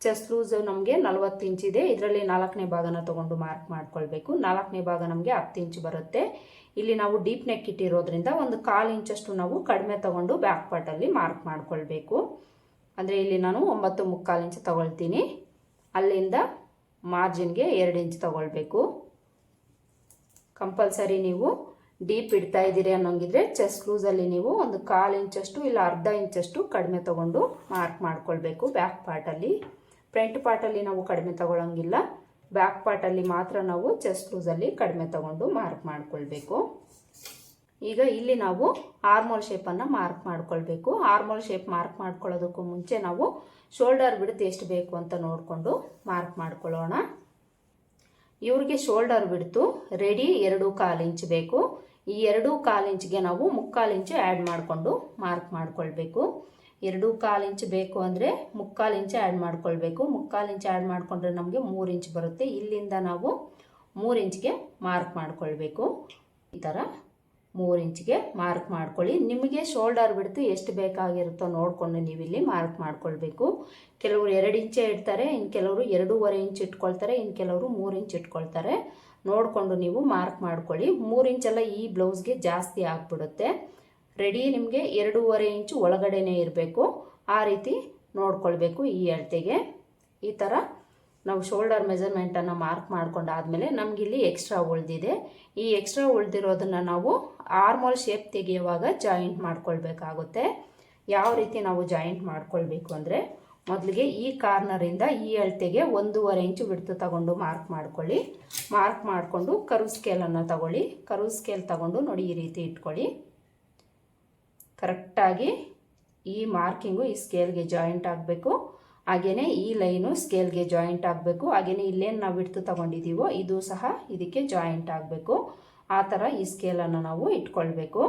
ಚೆಸ್ಟ್ ಲೂಸ್ ನಮಗೆ ನಲ್ವತ್ತು ಇಂಚಿದೆ ಇದರಲ್ಲಿ ನಾಲ್ಕನೇ ಭಾಗನ ತೊಗೊಂಡು ಮಾರ್ಕ್ ಮಾಡ್ಕೊಳ್ಬೇಕು. ನಾಲ್ಕನೇ ಭಾಗ ನಮಗೆ ಹತ್ತು ಇಂಚು ಬರುತ್ತೆ. ಇಲ್ಲಿ ನಾವು ಡೀಪ್ ನೆಕ್ ಇಟ್ಟಿರೋದ್ರಿಂದ ಒಂದು ಕಾಲು ಇಂಚಷ್ಟು ನಾವು ಕಡಿಮೆ ತೊಗೊಂಡು ಬ್ಯಾಕ್ ಪಾರ್ಟಲ್ಲಿ ಮಾರ್ಕ್ ಮಾಡ್ಕೊಳ್ಬೇಕು. ಅಂದರೆ ಇಲ್ಲಿ ನಾನು ಒಂಬತ್ತು ಮುಕ್ಕಾಲು ಇಂಚ್ ತೊಗೊಳ್ತೀನಿ. ಅಲ್ಲಿಂದ ಮಾರ್ಜಿನ್ಗೆ ಎರಡು ಇಂಚ್ ತೊಗೊಳ್ಬೇಕು. ಕಂಪಲ್ಸರಿ ನೀವು ಡೀಪ್ ಇಡ್ತಾ ಇದ್ದೀರಿ ಅನ್ನೋಂಗಿದ್ರೆ ಚೆಸ್ಟ್ ಲೂಸಲ್ಲಿ ನೀವು ಒಂದು ಕಾಲು ಇಂಚಷ್ಟು ಇಲ್ಲ ಅರ್ಧ ಇಂಚಷ್ಟು ಕಡಿಮೆ ತೊಗೊಂಡು ಮಾರ್ಕ್ ಮಾಡ್ಕೊಳ್ಬೇಕು ಬ್ಯಾಕ್ ಪಾರ್ಟಲ್ಲಿ ಫ್ರಂಟ್ ಪಾರ್ಟಲ್ಲಿ ನಾವು ಕಡಿಮೆ ತಗೊಳ್ಳೋಂಗಿಲ್ಲ ಬ್ಯಾಕ್ ಪಾರ್ಟಲ್ಲಿ ಮಾತ್ರ ನಾವು ಚೆಸ್ಟ್ ಲೂಸಲ್ಲಿ ಕಡಿಮೆ ತಗೊಂಡು ಮಾರ್ಕ್ ಮಾಡ್ಕೊಳ್ಬೇಕು. ಈಗ ಇಲ್ಲಿ ನಾವು ಆರ್ಮೋಲ್ ಶೇಪನ್ನು ಮಾರ್ಕ್ ಮಾಡ್ಕೊಳ್ಬೇಕು. ಆರ್ಮೋಲ್ ಶೇಪ್ ಮಾರ್ಕ್ ಮಾಡ್ಕೊಳ್ಳೋದಕ್ಕೂ ಮುಂಚೆ ನಾವು ಶೋಲ್ಡರ್ ಬಿಡ್ತು ಎಷ್ಟು ಬೇಕು ಅಂತ ನೋಡಿಕೊಂಡು ಮಾರ್ಕ್ ಮಾಡ್ಕೊಳ್ಳೋಣ. ಇವ್ರಿಗೆ ಶೋಲ್ಡರ್ ಬಿಡ್ತು ರೆಡಿ ಎರಡು ಕಾಲು ಇಂಚ್ ಬೇಕು. ಈ ಎರಡು ಕಾಲು ಇಂಚ್ಗೆ ನಾವು ಮುಕ್ಕಾಲು ಇಂಚು ಆ್ಯಡ್ ಮಾಡಿಕೊಂಡು ಮಾರ್ಕ್ ಮಾಡ್ಕೊಳ್ಬೇಕು. ಎರಡು ಕಾಲು ಇಂಚ್ ಬೇಕು ಅಂದರೆ ಮುಕ್ಕಾಲು ಇಂಚ್ ಆ್ಯಡ್ ಮಾಡ್ಕೊಳ್ಬೇಕು. ಮುಕ್ಕಾಲು ಇಂಚ್ ಆ್ಯಡ್ ಮಾಡಿಕೊಂಡ್ರೆ ನಮಗೆ ಮೂರು ಇಂಚ್ ಬರುತ್ತೆ. ಇಲ್ಲಿಂದ ನಾವು ಮೂರು ಇಂಚ್ಗೆ ಮಾರ್ಕ್ ಮಾಡ್ಕೊಳ್ಬೇಕು. ಈ ಥರ ಮೂರು ಇಂಚ್ಗೆ ಮಾರ್ಕ್ ಮಾಡ್ಕೊಳ್ಳಿ. ನಿಮಗೆ ಶೋಲ್ಡರ್ ಬಿಡ್ತು ಎಷ್ಟು ಬೇಕಾಗಿರುತ್ತೋ ನೋಡಿಕೊಂಡು ನೀವು ಇಲ್ಲಿ ಮಾರ್ಕ್ ಮಾಡ್ಕೊಳ್ಬೇಕು. ಕೆಲವರು ಎರಡು ಇಂಚೇ ಇಡ್ತಾರೆ ಇನ್ನು ಕೆಲವರು ಎರಡೂವರೆ ಇಂಚ್ ಇಟ್ಕೊಳ್ತಾರೆ ಇನ್ನು ಕೆಲವರು ಮೂರು ಇಂಚ್ ಇಟ್ಕೊಳ್ತಾರೆ. ನೋಡಿಕೊಂಡು ನೀವು ಮಾರ್ಕ್ ಮಾಡ್ಕೊಳ್ಳಿ. ಮೂರು ಇಂಚೆಲ್ಲ ಈ ಬ್ಲೌಸ್ಗೆ ಜಾಸ್ತಿ ಆಗಿಬಿಡುತ್ತೆ. ರೆಡಿ ನಿಮಗೆ ಎರಡೂವರೆ ಇಂಚು ಒಳಗಡೆನೇ ಇರಬೇಕು. ಆ ರೀತಿ ನೋಡ್ಕೊಳ್ಬೇಕು ಈ ಅಳತೆಗೆ. ಈ ಥರ ನಾವು ಶೋಲ್ಡರ್ ಮೆಜರ್ಮೆಂಟನ್ನು ಮಾರ್ಕ್ ಮಾಡ್ಕೊಂಡಾದಮೇಲೆ ನಮಗಿಲ್ಲಿ ಎಕ್ಸ್ಟ್ರಾ ಉಳಿದಿದೆ. ಈ ಎಕ್ಸ್ಟ್ರಾ ಉಳಿದಿರೋದನ್ನು ನಾವು ಆರ್ಮೋಲ್ ಶೇಪ್ ತೆಗೆಯುವಾಗ ಜಾಯಿಂಟ್ ಮಾಡ್ಕೊಳ್ಬೇಕಾಗುತ್ತೆ. ಯಾವ ರೀತಿ ನಾವು ಜಾಯಿಂಟ್ ಮಾಡ್ಕೊಳ್ಬೇಕು ಅಂದರೆ ಮೊದಲಿಗೆ ಈ ಕಾರ್ನರಿಂದ ಈ ಅಳತೆಗೆ ಒಂದೂವರೆ ಇಂಚು ಬಿಡ್ತು ತಗೊಂಡು ಮಾರ್ಕ್ ಮಾಡ್ಕೊಳ್ಳಿ. ಮಾರ್ಕ್ ಮಾಡಿಕೊಂಡು ಕರು ಸ್ಕೇಲನ್ನು ತಗೊಳ್ಳಿ. ಕರು ಸ್ಕೇಲ್ ತಗೊಂಡು ನೋಡಿ ಈ ರೀತಿ ಇಟ್ಕೊಳ್ಳಿ. ಕರೆಕ್ಟಾಗಿ ಈ ಮಾರ್ಕಿಂಗು ಈ ಸ್ಕೇಲ್ಗೆ ಜಾಯಿಂಟ್ ಆಗಬೇಕು. ಹಾಗೆಯೇ ಈ ಲೈನು ಸ್ಕೇಲ್ಗೆ ಜಾಯಿಂಟ್ ಆಗಬೇಕು. ಹಾಗೆಯೇ ಇಲ್ಲೇನು ನಾವು ಇಡ್ತು ತೊಗೊಂಡಿದ್ದೀವೋ ಇದು ಸಹ ಇದಕ್ಕೆ ಜಾಯಿಂಟ್ ಆಗಬೇಕು. ಆ ಥರ ಈ ಸ್ಕೇಲನ್ನು ನಾವು ಇಟ್ಕೊಳ್ಬೇಕು.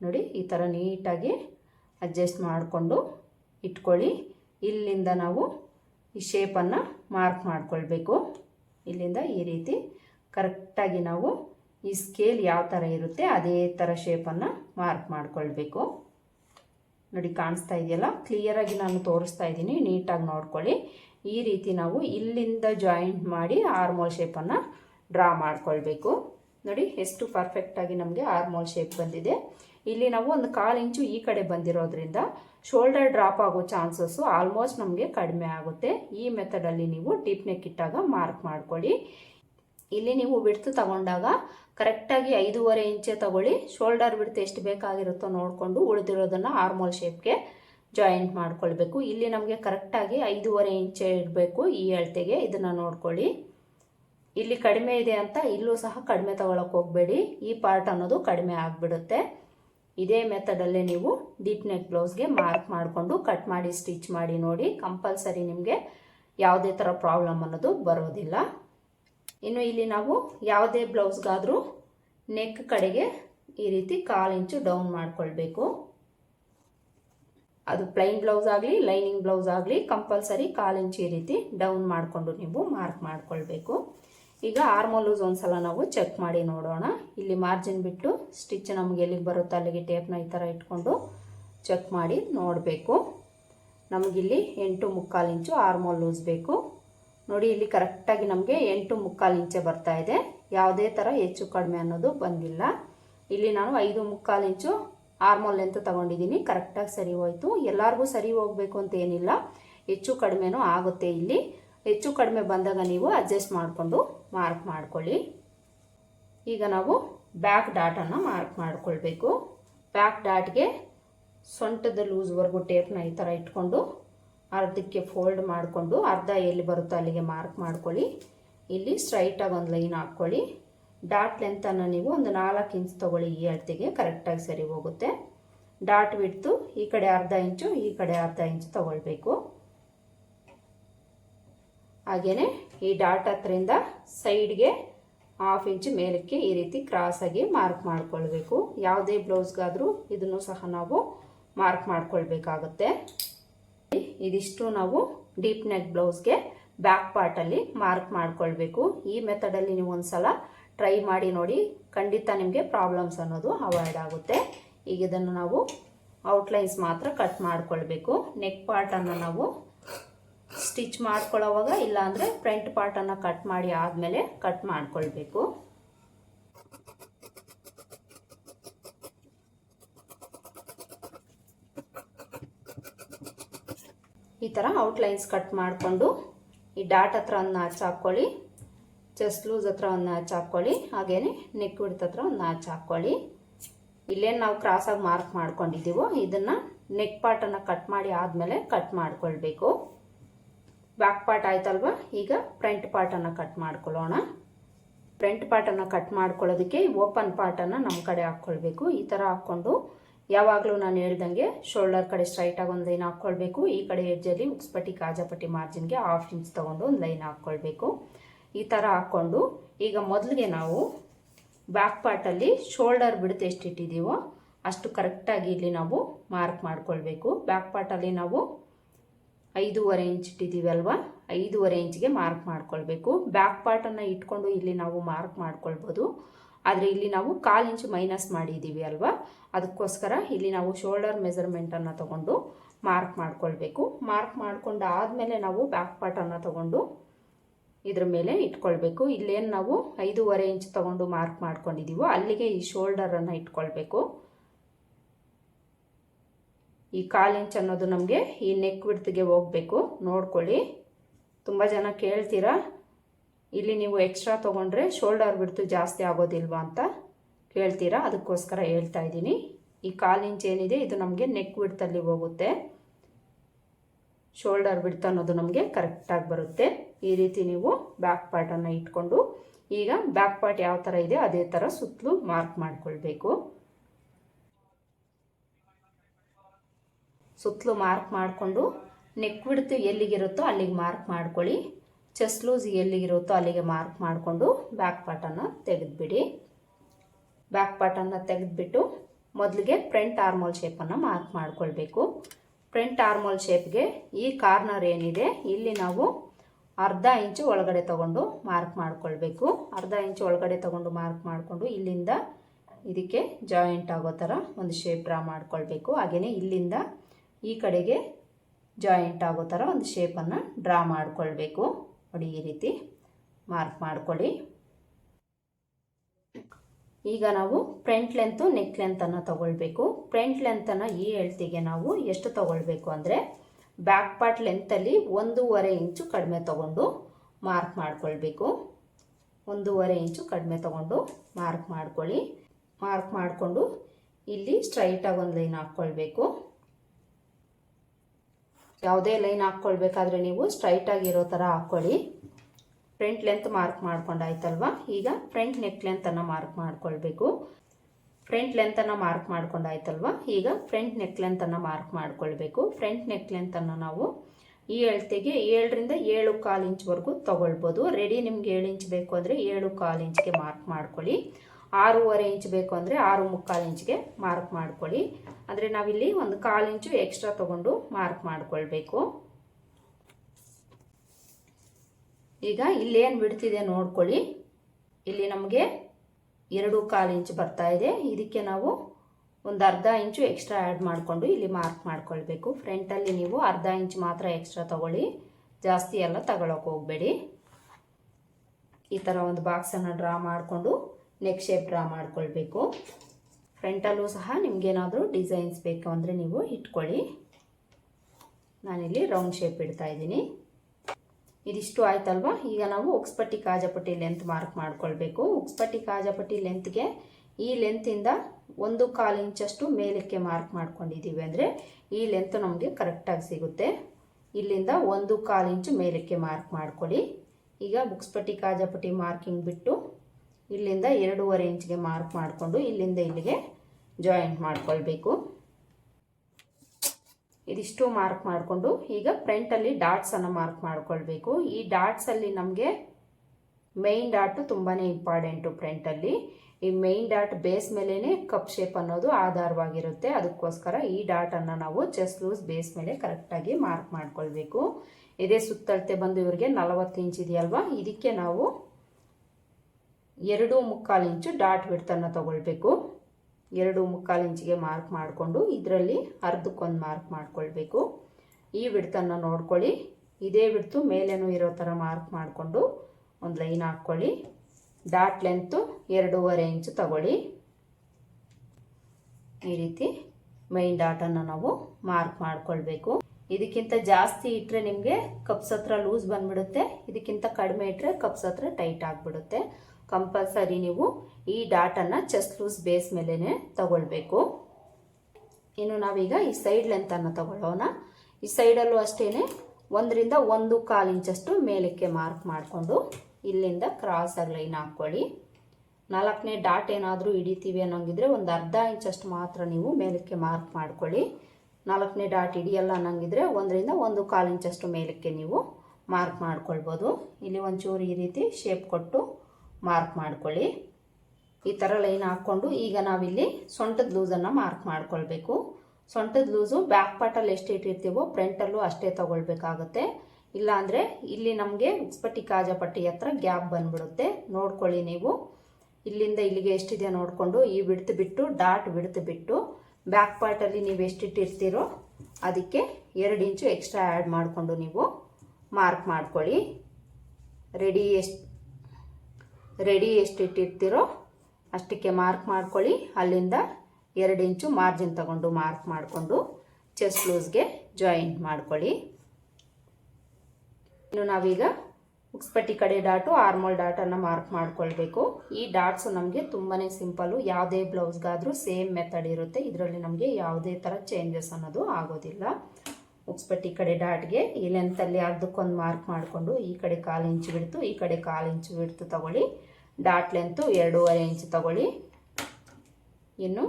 ನೋಡಿ, ಈ ಥರ ನೀಟಾಗಿ ಅಡ್ಜಸ್ಟ್ ಮಾಡಿಕೊಂಡು ಇಟ್ಕೊಳ್ಳಿ. ಇಲ್ಲಿಂದ ನಾವು ಈ ಶೇಪನ್ನು ಮಾರ್ಕ್ ಮಾಡಿಕೊಳ್ಬೇಕು. ಇಲ್ಲಿಂದ ಈ ರೀತಿ ಕರೆಕ್ಟಾಗಿ ನಾವು ಈ ಸ್ಕೇಲ್ ಯಾವ ಥರ ಇರುತ್ತೆ, ಅದೇ ಥರ ಶೇಪನ್ನು ಮಾರ್ಕ್ ಮಾಡ್ಕೊಳ್ಬೇಕು. ನೋಡಿ, ಕಾಣಿಸ್ತಾ ಇದೆಯಲ್ಲ? ಕ್ಲಿಯರಾಗಿ ನಾನು ತೋರಿಸ್ತಾ ಇದ್ದೀನಿ ನೀಟಾಗಿ ನೋಡ್ಕೊಳ್ಳಿ. ಈ ರೀತಿ ನಾವು ಇಲ್ಲಿಂದ ಜಾಯಿಂಟ್ ಮಾಡಿ ಆರ್ಮೋಲ್ ಶೇಪನ್ನು ಡ್ರಾ ಮಾಡ್ಕೊಳ್ಬೇಕು. ನೋಡಿ, ಎಷ್ಟು ಪರ್ಫೆಕ್ಟಾಗಿ ನಮಗೆ ಆರ್ಮೋಲ್ ಶೇಪ್ ಬಂದಿದೆ. ಇಲ್ಲಿ ನಾವು ಒಂದು ಕಾಲು ಇಂಚು ಈ ಕಡೆ ಬಂದಿರೋದ್ರಿಂದ ಶೋಲ್ಡರ್ ಡ್ರಾಪ್ ಆಗೋ ಚಾನ್ಸಸ್ಸು ಆಲ್ಮೋಸ್ಟ್ ನಮಗೆ ಕಡಿಮೆ ಆಗುತ್ತೆ. ಈ ಮೆಥಡಲ್ಲಿ ನೀವು ಟಿಪ್ ನೆಕ್ ಇಟ್ಟಾಗ ಮಾರ್ಕ್ ಮಾಡ್ಕೊಳ್ಳಿ. ಇಲ್ಲಿ ನೀವು ಬಿಡ್ತು ತಗೊಂಡಾಗ ಕರೆಕ್ಟಾಗಿ ಐದೂವರೆ ಇಂಚೆ ತಗೊಳ್ಳಿ. ಶೋಲ್ಡರ್ ಬಿಡ್ತು ಎಷ್ಟು ಬೇಕಾಗಿರುತ್ತೋ ನೋಡಿಕೊಂಡು ಉಳಿದಿರೋದನ್ನು ಆರ್ಮೋಲ್ ಶೇಪ್ಗೆ ಜಾಯಿಂಟ್ ಮಾಡ್ಕೊಳ್ಬೇಕು. ಇಲ್ಲಿ ನಮಗೆ ಕರೆಕ್ಟಾಗಿ ಐದೂವರೆ ಇಂಚೆ ಇರಬೇಕು ಈ ಅಳತೆಗೆ. ಇದನ್ನು ನೋಡ್ಕೊಳ್ಳಿ. ಇಲ್ಲಿ ಕಡಿಮೆ ಇದೆ ಅಂತ ಇಲ್ಲೂ ಸಹ ಕಡಿಮೆ ತಗೊಳಕ್ಕೆ ಹೋಗಬೇಡಿ. ಈ ಪಾರ್ಟ್ ಅನ್ನೋದು ಕಡಿಮೆ ಆಗಿಬಿಡುತ್ತೆ. ಇದೇ ಮೆಥಡಲ್ಲೇ ನೀವು ಡೀಪ್ ನೆಕ್ ಬ್ಲೌಸ್ಗೆ ಮಾರ್ಕ್ ಮಾಡಿಕೊಂಡು ಕಟ್ ಮಾಡಿ, ಸ್ಟಿಚ್ ಮಾಡಿ ನೋಡಿ ಕಂಪಲ್ಸರಿ ನಿಮಗೆ ಯಾವುದೇ ಥರ ಪ್ರಾಬ್ಲಮ್ ಅನ್ನೋದು ಬರೋದಿಲ್ಲ. ಇನ್ನು ಇಲ್ಲಿ ನಾವು ಯಾವುದೇ ಬ್ಲೌಸ್ಗಾದರೂ ನೆಕ್ ಕಡೆಗೆ ಈ ರೀತಿ ಕಾಲು ಇಂಚು ಡೌನ್ ಮಾಡಿಕೊಳ್ಬೇಕು. ಅದು ಪ್ಲೈನ್ ಬ್ಲೌಸ್ ಆಗಲಿ ಲೈನಿಂಗ್ ಬ್ಲೌಸ್ ಆಗಲಿ ಕಂಪಲ್ಸರಿ ಕಾಲು ಇಂಚು ಈ ರೀತಿ ಡೌನ್ ಮಾಡಿಕೊಂಡು ನೀವು ಮಾರ್ಕ್ ಮಾಡಿಕೊಳ್ಬೇಕು. ಈಗ ಆರ್ಮೋಲ್ ಲೂಸ್ ಒಂದ್ಸಲ ನಾವು ಚೆಕ್ ಮಾಡಿ ನೋಡೋಣ. ಇಲ್ಲಿ ಮಾರ್ಜಿನ್ ಬಿಟ್ಟು ಸ್ಟಿಚ್ ನಮಗೆ ಎಲ್ಲಿಗೆ ಬರುತ್ತೋ ಅಲ್ಲಿಗೆ ಟೇಪ್ನ ಈ ಥರ ಇಟ್ಕೊಂಡು ಚೆಕ್ ಮಾಡಿ ನೋಡಬೇಕು. ನಮಗಿಲ್ಲಿ ಎಂಟು ಮುಕ್ಕಾಲು ಇಂಚು ಆರ್ಮೋಲ್ ಲೂಸ್ ಬೇಕು. ನೋಡಿ, ಇಲ್ಲಿ ಕರೆಕ್ಟಾಗಿ ನಮಗೆ ಎಂಟು ಮುಕ್ಕಾಲು ಇಂಚೆ ಬರ್ತಾ ಇದೆ. ಯಾವುದೇ ಥರ ಹೆಚ್ಚು ಕಡಿಮೆ ಅನ್ನೋದು ಬಂದಿಲ್ಲ. ಇಲ್ಲಿ ನಾನು ಐದು ಮುಕ್ಕಾಲು ಇಂಚು ಆರ್ಮೋಲ್ ಲೆಂತ್ ತಗೊಂಡಿದ್ದೀನಿ. ಕರೆಕ್ಟಾಗಿ ಸರಿ ಹೋಯಿತು. ಎಲ್ಲರಿಗೂ ಸರಿ ಹೋಗಬೇಕು ಅಂತ ಏನಿಲ್ಲ. ಹೆಚ್ಚು ಕಡಿಮೆನೂ ಆಗುತ್ತೆ ಇಲ್ಲಿ. ಹೆಚ್ಚು ಕಡಿಮೆ ಬಂದಾಗ ನೀವು ಅಡ್ಜಸ್ಟ್ ಮಾಡಿಕೊಂಡು ಮಾರ್ಕ್ ಮಾಡ್ಕೊಳ್ಳಿ. ಈಗ ನಾವು ಬ್ಯಾಕ್ ಡಾಟನ್ನು ಮಾರ್ಕ್ ಮಾಡಿಕೊಳ್ಬೇಕು. ಬ್ಯಾಕ್ ಡಾಟ್ಗೆ ಸೊಂಟದ ಲೂಸ್ವರೆಗೂ ಟೇಪ್ನ ಈ ಥರ ಇಟ್ಕೊಂಡು ಅರ್ಧಕ್ಕೆ ಫೋಲ್ಡ್ ಮಾಡಿಕೊಂಡು ಅರ್ಧ ಎಲ್ಲಿ ಬರುತ್ತೋ ಅಲ್ಲಿಗೆ ಮಾರ್ಕ್ ಮಾಡ್ಕೊಳ್ಳಿ. ಇಲ್ಲಿ ಸ್ಟ್ರೈಟಾಗಿ ಒಂದು ಲೈನ್ ಹಾಕ್ಕೊಳ್ಳಿ. ಡಾಟ್ ಲೆಂತನ್ನು ನೀವು ಒಂದು ನಾಲ್ಕು ಇಂಚ್ ತೊಗೊಳ್ಳಿ ಈ ಅಳತೆಗೆ ಕರೆಕ್ಟಾಗಿ ಸರಿ ಹೋಗುತ್ತೆ. ಡಾಟ್ ಬಿಡ್ತು ಈ ಕಡೆ ಅರ್ಧ ಇಂಚು ಈ ಕಡೆ ಅರ್ಧ ಇಂಚು ತೊಗೊಳ್ಬೇಕು. ಹಾಗೆಯೇ ಈ ಡಾಟ್ ಹತ್ರಿಂದ ಸೈಡ್ಗೆ ಹಾಫ್ ಇಂಚ್ ಮೇಲಕ್ಕೆ ಈ ರೀತಿ ಕ್ರಾಸಾಗಿ ಮಾರ್ಕ್ ಮಾಡ್ಕೊಳ್ಬೇಕು. ಯಾವುದೇ ಬ್ಲೌಸ್ಗಾದರೂ ಇದನ್ನು ಸಹ ನಾವು ಮಾರ್ಕ್ ಮಾಡ್ಕೊಳ್ಬೇಕಾಗುತ್ತೆ. ಇದಿಷ್ಟು ನಾವು ಡೀಪ್ ನೆಕ್ ಬ್ಲೌಸ್ಗೆ ಬ್ಯಾಕ್ ಪಾರ್ಟಲ್ಲಿ ಮಾರ್ಕ್ ಮಾಡ್ಕೊಳ್ಬೇಕು. ಈ ಮೆಥಡಲ್ಲಿ ನೀವು ಒಂದ್ಸಲ ಟ್ರೈ ಮಾಡಿ ನೋಡಿ, ಖಂಡಿತ ನಿಮಗೆ ಪ್ರಾಬ್ಲಮ್ಸ್ ಅನ್ನೋದು ಅವಾಯ್ಡ್ ಆಗುತ್ತೆ. ಈಗ ಇದನ್ನು ನಾವು ಔಟ್ಲೈನ್ಸ್ ಮಾತ್ರ ಕಟ್ ಮಾಡ್ಕೊಳ್ಬೇಕು. ನೆಕ್ ಪಾರ್ಟನ್ನು ನಾವು ಸ್ಟಿಚ್ ಮಾಡ್ಕೊಳ್ಳೋವಾಗ, ಇಲ್ಲಾಂದರೆ ಫ್ರಂಟ್ ಪಾರ್ಟನ್ನು ಕಟ್ ಮಾಡಿ ಆದಮೇಲೆ ಕಟ್ ಮಾಡ್ಕೊಳ್ಬೇಕು. ಈ ಥರ ಔಟ್ಲೈನ್ಸ್ ಕಟ್ ಮಾಡಿಕೊಂಡು ಈ ಡಾಟ್ ಹತ್ರ ಒಂದು ನಾಚ್ ಹಾಕ್ಕೊಳ್ಳಿ. ಚೆಸ್ಟ್ ಲೂಸ್ ಹತ್ರ ಒಂದು ನಾಚು ಹಾಕ್ಕೊಳ್ಳಿ. ಹಾಗೇನೆ ನೆಕ್ ಬಿಡ್ತ ಹತ್ರ ಒಂದು ನಾಚ್ ಹಾಕ್ಕೊಳ್ಳಿ. ಇಲ್ಲೇನು ನಾವು ಕ್ರಾಸಾಗಿ ಮಾರ್ಕ್ ಮಾಡ್ಕೊಂಡಿದ್ದೀವೋ, ಇದನ್ನು ನೆಕ್ ಪಾರ್ಟನ್ನು ಕಟ್ ಮಾಡಿ ಆದಮೇಲೆ ಕಟ್ ಮಾಡ್ಕೊಳ್ಬೇಕು. ಬ್ಯಾಕ್ ಪಾರ್ಟ್ ಆಯ್ತಲ್ವ? ಈಗ ಫ್ರಂಟ್ ಪಾರ್ಟನ್ನು ಕಟ್ ಮಾಡ್ಕೊಳ್ಳೋಣ. ಫ್ರಂಟ್ ಪಾರ್ಟನ್ನು ಕಟ್ ಮಾಡ್ಕೊಳ್ಳೋದಕ್ಕೆ ಓಪನ್ ಪಾರ್ಟನ್ನು ನಮ್ಮ ಕಡೆ ಹಾಕ್ಕೊಳ್ಬೇಕು. ಈ ಥರ ಹಾಕ್ಕೊಂಡು ಯಾವಾಗಲೂ ನಾನು ಹೇಳ್ದಂಗೆ ಶೋಲ್ಡರ್ ಕಡೆ ಸ್ಟ್ರೈಟಾಗಿ ಒಂದು ಲೈನ್ ಹಾಕ್ಕೊಳ್ಬೇಕು. ಈ ಕಡೆ ಎಡ್ಜಲ್ಲಿ ಉಕ್ಸ್ಪಟ್ಟಿ ಕಾಜಾಪಟ್ಟಿ ಮಾರ್ಜಿನ್ಗೆ ಹಾಫ್ ಇಂಚ್ ತೊಗೊಂಡು ಒಂದು ಲೈನ್ ಹಾಕ್ಕೊಳ್ಬೇಕು. ಈ ಥರ ಹಾಕ್ಕೊಂಡು ಈಗ ಮೊದಲಿಗೆ ನಾವು ಬ್ಯಾಕ್ ಪಾರ್ಟಲ್ಲಿ ಶೋಲ್ಡರ್ ಬಿಡುತ್ತೆ ಎಷ್ಟು ಇಟ್ಟಿದ್ದೀವೋ ಅಷ್ಟು ಕರೆಕ್ಟಾಗಿ ಇಲ್ಲಿ ನಾವು ಮಾರ್ಕ್ ಮಾಡ್ಕೊಳ್ಬೇಕು. ಬ್ಯಾಕ್ ಪಾರ್ಟಲ್ಲಿ ನಾವು ಐದೂವರೆ ಇಂಚ್ ಇಟ್ಟಿದ್ದೀವಿ ಅಲ್ವಾ? ಐದೂವರೆ ಇಂಚ್ಗೆ ಮಾರ್ಕ್ ಮಾಡ್ಕೊಳ್ಬೇಕು. ಬ್ಯಾಕ್ ಪಾರ್ಟನ್ನು ಇಟ್ಕೊಂಡು ಇಲ್ಲಿ ನಾವು ಮಾರ್ಕ್ ಮಾಡ್ಕೊಳ್ಬೋದು. ಆದರೆ ಇಲ್ಲಿ ನಾವು ಕಾಲು ಇಂಚು ಮೈನಸ್ ಮಾಡಿದ್ದೀವಿ ಅಲ್ವಾ? ಅದಕ್ಕೋಸ್ಕರ ಇಲ್ಲಿ ನಾವು ಶೋಲ್ಡರ್ ಮೆಜರ್ಮೆಂಟನ್ನು ತಗೊಂಡು ಮಾರ್ಕ್ ಮಾಡ್ಕೊಳ್ಬೇಕು. ಮಾರ್ಕ್ ಮಾಡಿಕೊಂಡು ಆದಮೇಲೆ ನಾವು ಬ್ಯಾಕ್ ಪಾರ್ಟನ್ನು ತಗೊಂಡು ಇದ್ರ ಮೇಲೆ ಇಟ್ಕೊಳ್ಬೇಕು. ಇಲ್ಲೇನು ನಾವು ಐದೂವರೆ ಇಂಚ್ ತಗೊಂಡು ಮಾರ್ಕ್ ಮಾಡ್ಕೊಂಡಿದ್ದೀವೋ ಅಲ್ಲಿಗೆ ಈ ಶೋಲ್ಡರನ್ನು ಇಟ್ಕೊಳ್ಬೇಕು. ಈ ಕಾಲು ಇಂಚ್ ಅನ್ನೋದು ನಮಗೆ ಈ ನೆಕ್ ಬಿಡ್ತಿಗೆ ಹೋಗಬೇಕು. ನೋಡ್ಕೊಳ್ಳಿ. ತುಂಬ ಜನ ಕೇಳ್ತೀರಾ? ಇಲ್ಲಿ ನೀವು ಎಕ್ಸ್ಟ್ರಾ ತೊಗೊಂಡ್ರೆ ಶೋಲ್ಡರ್ ಬಿಡ್ತು ಜಾಸ್ತಿ ಆಗೋದಿಲ್ವಾ ಅಂತ ಕೇಳ್ತೀರಾ? ಅದಕ್ಕೋಸ್ಕರ ಹೇಳ್ತಾ ಇದ್ದೀನಿ. ಈ ಕಾಲು ಇಂಚ್ ಏನಿದೆ, ಇದು ನಮಗೆ ನೆಕ್ ಬಿಡ್ತಲ್ಲಿ ಹೋಗುತ್ತೆ. ಶೋಲ್ಡರ್ ಬಿಡ್ತು ಅನ್ನೋದು ನಮಗೆ ಕರೆಕ್ಟಾಗಿ ಬರುತ್ತೆ. ಈ ರೀತಿ ನೀವು ಬ್ಯಾಕ್ ಪಾರ್ಟನ್ನು ಇಟ್ಕೊಂಡು, ಈಗ ಬ್ಯಾಕ್ ಪಾರ್ಟ್ ಯಾವ ಥರ ಇದೆ, ಅದೇ ಥರ ಸುತ್ತಲೂ ಮಾರ್ಕ್ ಮಾಡ್ಕೊಳ್ಬೇಕು. ಸುತ್ತಲೂ ಮಾರ್ಕ್ ಮಾಡಿಕೊಂಡು ನೆಕ್ ಬಿಡ್ತು ಎಲ್ಲಿಗಿರುತ್ತೋ ಅಲ್ಲಿಗೆ ಮಾರ್ಕ್ ಮಾಡ್ಕೊಳ್ಳಿ. ಚೆಸ್ಟ್ ಲೂಸ್ ಎಲ್ಲಿಗಿರುತ್ತೋ ಅಲ್ಲಿಗೆ ಮಾರ್ಕ್ ಮಾಡಿಕೊಂಡು ಬ್ಯಾಕ್ ಪಾರ್ಟನ್ನು ತೆಗೆದುಬಿಡಿ. ಬ್ಯಾಕ್ ಪಾರ್ಟನ್ನು ತೆಗೆದುಬಿಟ್ಟು ಮೊದಲಿಗೆ ಫ್ರಂಟ್ ಆರ್ಮೋಲ್ ಶೇಪನ್ನು ಮಾರ್ಕ್ ಮಾಡಿಕೊಳ್ಬೇಕು. ಫ್ರಂಟ್ ಆರ್ಮೋಲ್ ಶೇಪ್ಗೆ ಈ ಕಾರ್ನರ್ ಏನಿದೆ, ಇಲ್ಲಿ ನಾವು ಅರ್ಧ ಇಂಚು ಒಳಗಡೆ ತಗೊಂಡು ಮಾರ್ಕ್ ಮಾಡಿಕೊಳ್ಬೇಕು. ಅರ್ಧ ಇಂಚು ಒಳಗಡೆ ತಗೊಂಡು ಮಾರ್ಕ್ ಮಾಡಿಕೊಂಡು ಇಲ್ಲಿಂದ ಇದಕ್ಕೆ ಜಾಯಿಂಟ್ ಆಗೋ ಥರ ಒಂದು ಶೇಪ್ ಡ್ರಾ ಮಾಡಿಕೊಳ್ಬೇಕು. ಹಾಗೆಯೇ ಇಲ್ಲಿಂದ ಈ ಕಡೆಗೆ ಜಾಯಿಂಟ್ ಆಗೋ ಥರ ಒಂದು ಶೇಪನ್ನು ಡ್ರಾ ಮಾಡ್ಕೊಳ್ಬೇಕು. ನೋಡಿ ಈ ರೀತಿ ಮಾರ್ಕ್ ಮಾಡ್ಕೊಳ್ಳಿ. ಈಗ ನಾವು ಫ್ರಂಟ್ ಲೆಂತು ನೆಕ್ ಲೆಂತನ್ನು ತಗೊಳ್ಬೇಕು. ಫ್ರಂಟ್ ಲೆಂತನ್ನು ಈ ಎಳ್ತಿಗೆ ನಾವು ಎಷ್ಟು ತಗೊಳ್ಬೇಕು ಅಂದರೆ ಬ್ಯಾಕ್ ಪಾರ್ಟ್ ಲೆಂತಲ್ಲಿ ಒಂದೂವರೆ ಇಂಚು ಕಡಿಮೆ ತಗೊಂಡು ಮಾರ್ಕ್ ಮಾಡಿಕೊಳ್ಬೇಕು. ಒಂದೂವರೆ ಇಂಚು ಕಡಿಮೆ ತಗೊಂಡು ಮಾರ್ಕ್ ಮಾಡ್ಕೊಳ್ಳಿ. ಮಾರ್ಕ್ ಮಾಡಿಕೊಂಡು ಇಲ್ಲಿ ಸ್ಟ್ರೈಟಾಗಿ ಒಂದು ಲೈನ್ ಹಾಕ್ಕೊಳ್ಬೇಕು. ಯಾವುದೇ ಲೈನ್ ಹಾಕ್ಕೊಳ್ಬೇಕಾದ್ರೆ ನೀವು ಸ್ಟ್ರೈಟಾಗಿರೋ ಥರ ಹಾಕ್ಕೊಳ್ಳಿ. ಫ್ರಂಟ್ ಲೆಂತ್ ಮಾರ್ಕ್ ಮಾಡ್ಕೊಂಡಾಯ್ತಲ್ವಾ? ಈಗ ಫ್ರಂಟ್ ನೆಕ್ ಲೆಂತನ್ನು ಮಾರ್ಕ್ ಮಾಡ್ಕೊಳ್ಬೇಕು. ಫ್ರಂಟ್ ಲೆಂತನ್ನು ಮಾರ್ಕ್ ಮಾಡ್ಕೊಂಡಾಯ್ತಲ್ವಾ? ಈಗ ಫ್ರಂಟ್ ನೆಕ್ ಲೆಂತನ್ನು ಮಾರ್ಕ್ ಮಾಡ್ಕೊಳ್ಬೇಕು. ಫ್ರಂಟ್ ನೆಕ್ ಲೆಂತನ್ನು ನಾವು ಈ ಅಳತೆಗೆ ಏಳರಿಂದ ಏಳು ಕಾಲು ಇಂಚ್ವರೆಗೂ ತೊಗೊಳ್ಬೋದು. ರೆಡಿ ನಿಮ್ಗೆ ಏಳು ಇಂಚ್ ಬೇಕು ಅಂದರೆ ಏಳು ಕಾಲು ಇಂಚ್ಗೆ ಮಾರ್ಕ್ ಮಾಡ್ಕೊಳ್ಳಿ. ಆರೂವರೆ ಇಂಚ್ ಬೇಕು ಅಂದರೆ ಆರು ಮುಕ್ಕಾಲು ಇಂಚ್ಗೆ ಮಾರ್ಕ್ ಮಾಡ್ಕೊಳ್ಳಿ. ಅಂದರೆ ನಾವಿಲ್ಲಿ ಒಂದು ಕಾಲು ಇಂಚು ಎಕ್ಸ್ಟ್ರಾ ತೊಗೊಂಡು ಮಾರ್ಕ್ ಮಾಡ್ಕೊಳ್ಬೇಕು. ಈಗ ಇಲ್ಲೇನು ಬಿಡ್ತಿದೆ ನೋಡ್ಕೊಳ್ಳಿ. ಇಲ್ಲಿ ನಮಗೆ ಎರಡು ಕಾಲು ಇಂಚ್ ಬರ್ತಾ ಇದೆ. ಇದಕ್ಕೆ ನಾವು ಒಂದು ಅರ್ಧ ಇಂಚು ಎಕ್ಸ್ಟ್ರಾ ಆ್ಯಡ್ ಮಾಡಿಕೊಂಡು ಇಲ್ಲಿ ಮಾರ್ಕ್ ಮಾಡ್ಕೊಳ್ಬೇಕು. ಫ್ರಂಟಲ್ಲಿ ನೀವು ಅರ್ಧ ಇಂಚ್ ಮಾತ್ರ ಎಕ್ಸ್ಟ್ರಾ ತಗೊಳ್ಳಿ. ಜಾಸ್ತಿ ಎಲ್ಲ ತಗೊಳಕ್ಕೆ ಹೋಗಬೇಡಿ. ಈ ಥರ ಒಂದು ಬಾಕ್ಸನ್ನು ಡ್ರಾ ಮಾಡಿಕೊಂಡು ನೆಕ್ ಶೇಪ್ ಡ್ರಾ ಮಾಡ್ಕೊಳ್ಬೇಕು. ಫ್ರಂಟಲ್ಲೂ ಸಹ ನಿಮಗೇನಾದರೂ ಡಿಸೈನ್ಸ್ ಬೇಕು ಅಂದರೆ ನೀವು ಇಟ್ಕೊಳ್ಳಿ. ನಾನಿಲ್ಲಿ ರೌಂಡ್ ಶೇಪ್ ಇಡ್ತಾ ಇದ್ದೀನಿ. ಇದಿಷ್ಟು ಆಯ್ತಲ್ವಾ? ಈಗ ನಾವು ಉಕ್ಸ್ಪಟ್ಟಿ ಕಾಜಪಟ್ಟಿ ಲೆಂತ್ ಮಾರ್ಕ್ ಮಾಡ್ಕೊಳ್ಬೇಕು. ಉಕ್ಸ್ಪಟ್ಟಿ ಕಾಜಪಟ್ಟಿ ಲೆಂತ್ಗೆ ಈ ಲೆಂತಿಂದ ಒಂದು ಕಾಲು ಇಂಚಷ್ಟು ಮೇಲಕ್ಕೆ ಮಾರ್ಕ್ ಮಾಡ್ಕೊಂಡಿದ್ದೀವಿ ಅಂದರೆ ಈ ಲೆಂತ್ ನಮಗೆ ಕರೆಕ್ಟಾಗಿ ಸಿಗುತ್ತೆ. ಇಲ್ಲಿಂದ ಒಂದು ಕಾಲು ಇಂಚು ಮೇಲಕ್ಕೆ ಮಾರ್ಕ್ ಮಾಡ್ಕೊಳ್ಳಿ. ಈಗ ಬುಕ್ಸ್ಪಟ್ಟಿ ಕಾಜಪಟ್ಟಿ ಮಾರ್ಕಿಂಗ್ ಬಿಟ್ಟು ಇಲ್ಲಿಂದ ಎರಡೂವರೆ ಇಂಚ್ಗೆ ಮಾರ್ಕ್ ಮಾಡಿಕೊಂಡು ಇಲ್ಲಿಂದ ಇಲ್ಲಿಗೆ ಜಾಯಿಂಟ್ ಮಾಡ್ಕೊಳ್ಬೇಕು. ಇದಿಷ್ಟು ಮಾರ್ಕ್ ಮಾಡಿಕೊಂಡು ಈಗ ಫ್ರಂಟಲ್ಲಿ ಡಾಟ್ಸನ್ನು ಮಾರ್ಕ್ ಮಾಡಿಕೊಳ್ಬೇಕು. ಈ ಡಾಟ್ಸಲ್ಲಿ ನಮಗೆ ಮೇಯ್ನ್ ಡಾಟು ತುಂಬಾ ಇಂಪಾರ್ಟೆಂಟು ಫ್ರಂಟಲ್ಲಿ ಈ ಮೇಯ್ನ್ ಡಾಟ್ ಬೇಸ್ ಮೇಲೇ ಕಪ್ ಶೇಪ್ ಅನ್ನೋದು ಆಧಾರವಾಗಿರುತ್ತೆ. ಅದಕ್ಕೋಸ್ಕರ ಈ ಡಾಟನ್ನು ನಾವು ಚೆಸ್ಟ್ ಲೂಸ್ ಬೇಸ್ ಮೇಲೆ ಕರೆಕ್ಟಾಗಿ ಮಾರ್ಕ್ ಮಾಡಿಕೊಳ್ಬೇಕು. ಇದೇ ಸುತ್ತಳತೆ ಬಂದು ಇವರಿಗೆ ನಲವತ್ತು ಇಂಚ್ ಇದೆಯಲ್ವಾ? ಇದಕ್ಕೆ ನಾವು ಎರಡು ಮುಕ್ಕಾಲು ಇಂಚು ಡಾಟ್ ವಿಡ್ತನ್ನು ತಗೊಳ್ಬೇಕು. ಎರಡು ಮುಕ್ಕಾಲು ಇಂಚಿಗೆ ಮಾರ್ಕ್ ಮಾಡಿಕೊಂಡು ಇದರಲ್ಲಿ ಅರ್ಧಕ್ಕೊಂದು ಮಾರ್ಕ್ ಮಾಡ್ಕೊಳ್ಬೇಕು. ಈ ವಿಡ್ತನ್ನು ನೋಡ್ಕೊಳ್ಳಿ. ಇದೇ ಬಿಡ್ತು ಮೇಲೇನು ಇರೋ ಥರ ಮಾರ್ಕ್ ಮಾಡಿಕೊಂಡು ಒಂದು ಲೈನ್ ಹಾಕ್ಕೊಳ್ಳಿ. ಡಾಟ್ ಲೆಂತು ಎರಡೂವರೆ ಇಂಚು ತಗೊಳ್ಳಿ. ಈ ರೀತಿ ಮೈನ್ ಡಾಟನ್ನು ನಾವು ಮಾರ್ಕ್ ಮಾಡ್ಕೊಳ್ಬೇಕು. ಇದಕ್ಕಿಂತ ಜಾಸ್ತಿ ಇಟ್ಟರೆ ನಿಮಗೆ ಕಪ್ಸ್ ಹತ್ರ ಲೂಸ್ ಬಂದ್ಬಿಡುತ್ತೆ. ಇದಕ್ಕಿಂತ ಕಡಿಮೆ ಇಟ್ಟರೆ ಕಪ್ಸ್ ಹತ್ರ ಟೈಟ್ ಆಗಿಬಿಡುತ್ತೆ. ಕಂಪಲ್ಸರಿ ನೀವು ಈ ಡಾಟನ್ನು ಚೆಸ್ಟ್ ಲೂಸ್ ಬೇಸ್ ಮೇಲೇ ತಗೊಳ್ಬೇಕು. ಇನ್ನು ನಾವೀಗ ಈ ಸೈಡ್ ಲೆಂತನ್ನು ತಗೊಳ್ಳೋಣ. ಈ ಸೈಡಲ್ಲೂ ಅಷ್ಟೇ ಒಂದರಿಂದ ಒಂದು ಕಾಲು ಇಂಚಷ್ಟು ಮೇಲಕ್ಕೆ ಮಾರ್ಕ್ ಮಾಡಿಕೊಂಡು ಇಲ್ಲಿಂದ ಕ್ರಾಸಾಗಿ ಲೈನ್ ಹಾಕ್ಕೊಳ್ಳಿ. ನಾಲ್ಕನೇ ಡಾಟ್ ಏನಾದರೂ ಹಿಡಿತೀವಿ ಅನ್ನೋಂಗಿದ್ರೆ ಒಂದು ಅರ್ಧ ಇಂಚಷ್ಟು ಮಾತ್ರ ನೀವು ಮೇಲಕ್ಕೆ ಮಾರ್ಕ್ ಮಾಡ್ಕೊಳ್ಳಿ. ನಾಲ್ಕನೇ ಡಾಟ್ ಹಿಡಿಯಲ್ಲ ಅನ್ನೋಂಗಿದ್ರೆ ಒಂದರಿಂದ ಒಂದು ಕಾಲು ಇಂಚಷ್ಟು ಮೇಲಕ್ಕೆ ನೀವು ಮಾರ್ಕ್ ಮಾಡ್ಕೊಳ್ಬೋದು. ಇಲ್ಲಿ ಒಂಚೂರು ಈ ರೀತಿ ಶೇಪ್ ಕೊಟ್ಟು ಮಾರ್ಕ್ ಮಾಡ್ಕೊಳ್ಳಿ. ಈ ಥರ ಲೈನ್ ಹಾಕ್ಕೊಂಡು ಈಗ ನಾವಿಲ್ಲಿ ಸೊಂಟದ ಲೂಸನ್ನು ಮಾರ್ಕ್ ಮಾಡ್ಕೊಳ್ಬೇಕು. ಸೊಂಟದ ಲೂಸು ಬ್ಯಾಕ್ ಪಾರ್ಟಲ್ಲಿ ಎಷ್ಟು ಇಟ್ಟಿರ್ತೀವೋ ಫ್ರಂಟಲ್ಲೂ ಅಷ್ಟೇ ತಗೊಳ್ಬೇಕಾಗುತ್ತೆ. ಇಲ್ಲಾಂದರೆ ಇಲ್ಲಿ ನಮಗೆ ಉಕ್ಸ್ಪಟ್ಟಿ ಕಾಜಪಟ್ಟಿ ಹತ್ರ ಗ್ಯಾಪ್ ಬಂದ್ಬಿಡುತ್ತೆ. ನೋಡ್ಕೊಳ್ಳಿ ನೀವು. ಇಲ್ಲಿಂದ ಇಲ್ಲಿಗೆ ಎಷ್ಟಿದೆ ನೋಡಿಕೊಂಡು ಈ ಬಿಡ್ತು ಬಿಟ್ಟು ಡಾಟ್ ಬಿಡ್ತು ಬಿಟ್ಟು ಬ್ಯಾಕ್ ಪಾರ್ಟಲ್ಲಿ ನೀವು ಎಷ್ಟಿಟ್ಟಿರ್ತೀರೋ ಅದಕ್ಕೆ ಎರಡು ಇಂಚು ಎಕ್ಸ್ಟ್ರಾ ಆ್ಯಡ್ ಮಾಡಿಕೊಂಡು ನೀವು ಮಾರ್ಕ್ ಮಾಡ್ಕೊಳ್ಳಿ. ರೆಡಿ ಎಷ್ಟು ರೆಡಿ ಎಷ್ಟು ಇಟ್ಟಿರ್ತೀರೋ ಅಷ್ಟಕ್ಕೆ ಮಾರ್ಕ್ ಮಾಡ್ಕೊಳ್ಳಿ. ಅಲ್ಲಿಂದ ಎರಡು ಇಂಚು ಮಾರ್ಜಿನ್ ತಗೊಂಡು ಮಾರ್ಕ್ ಮಾಡಿಕೊಂಡು ಚೆಸ್ಟ್ ಲೂಸ್ಗೆ ಜಾಯಿಂಟ್ ಮಾಡ್ಕೊಳ್ಳಿ. ಇನ್ನು ನಾವೀಗ ಉಕ್ಸ್ಪಟ್ಟಿ ಕಡೆ ಡಾಟು ಆರ್ಮೋಲ್ ಡಾಟನ್ನು ಮಾರ್ಕ್ ಮಾಡ್ಕೊಳ್ಬೇಕು. ಈ ಡಾಟ್ಸು ನಮಗೆ ತುಂಬಾ ಸಿಂಪಲ್ಲು ಯಾವುದೇ ಬ್ಲೌಸ್ಗಾದರೂ ಸೇಮ್ ಮೆಥಡ್ ಇರುತ್ತೆ. ಇದರಲ್ಲಿ ನಮಗೆ ಯಾವುದೇ ಥರ ಚೇಂಜಸ್ ಅನ್ನೋದು ಆಗೋದಿಲ್ಲ. ಉಕ್ಸ್ಪಟ್ಟಿ ಕಡೆ ಡಾಟ್ಗೆ ಈ ಲೆಂತಲ್ಲಿ ಅರ್ಧಕ್ಕೊಂದು ಮಾರ್ಕ್ ಮಾಡಿಕೊಂಡು ಈ ಕಡೆ ಕಾಲು ಇಂಚು ಬಿಡ್ತು ಈ ಕಡೆ ಕಾಲು ಇಂಚು ಬಿಡ್ತು ತಗೊಳ್ಳಿ. ಡಾಟ್ ಲೆಂತು ಎರಡೂವರೆ ಇಂಚು ತಗೊಳ್ಳಿ. ಇನ್ನು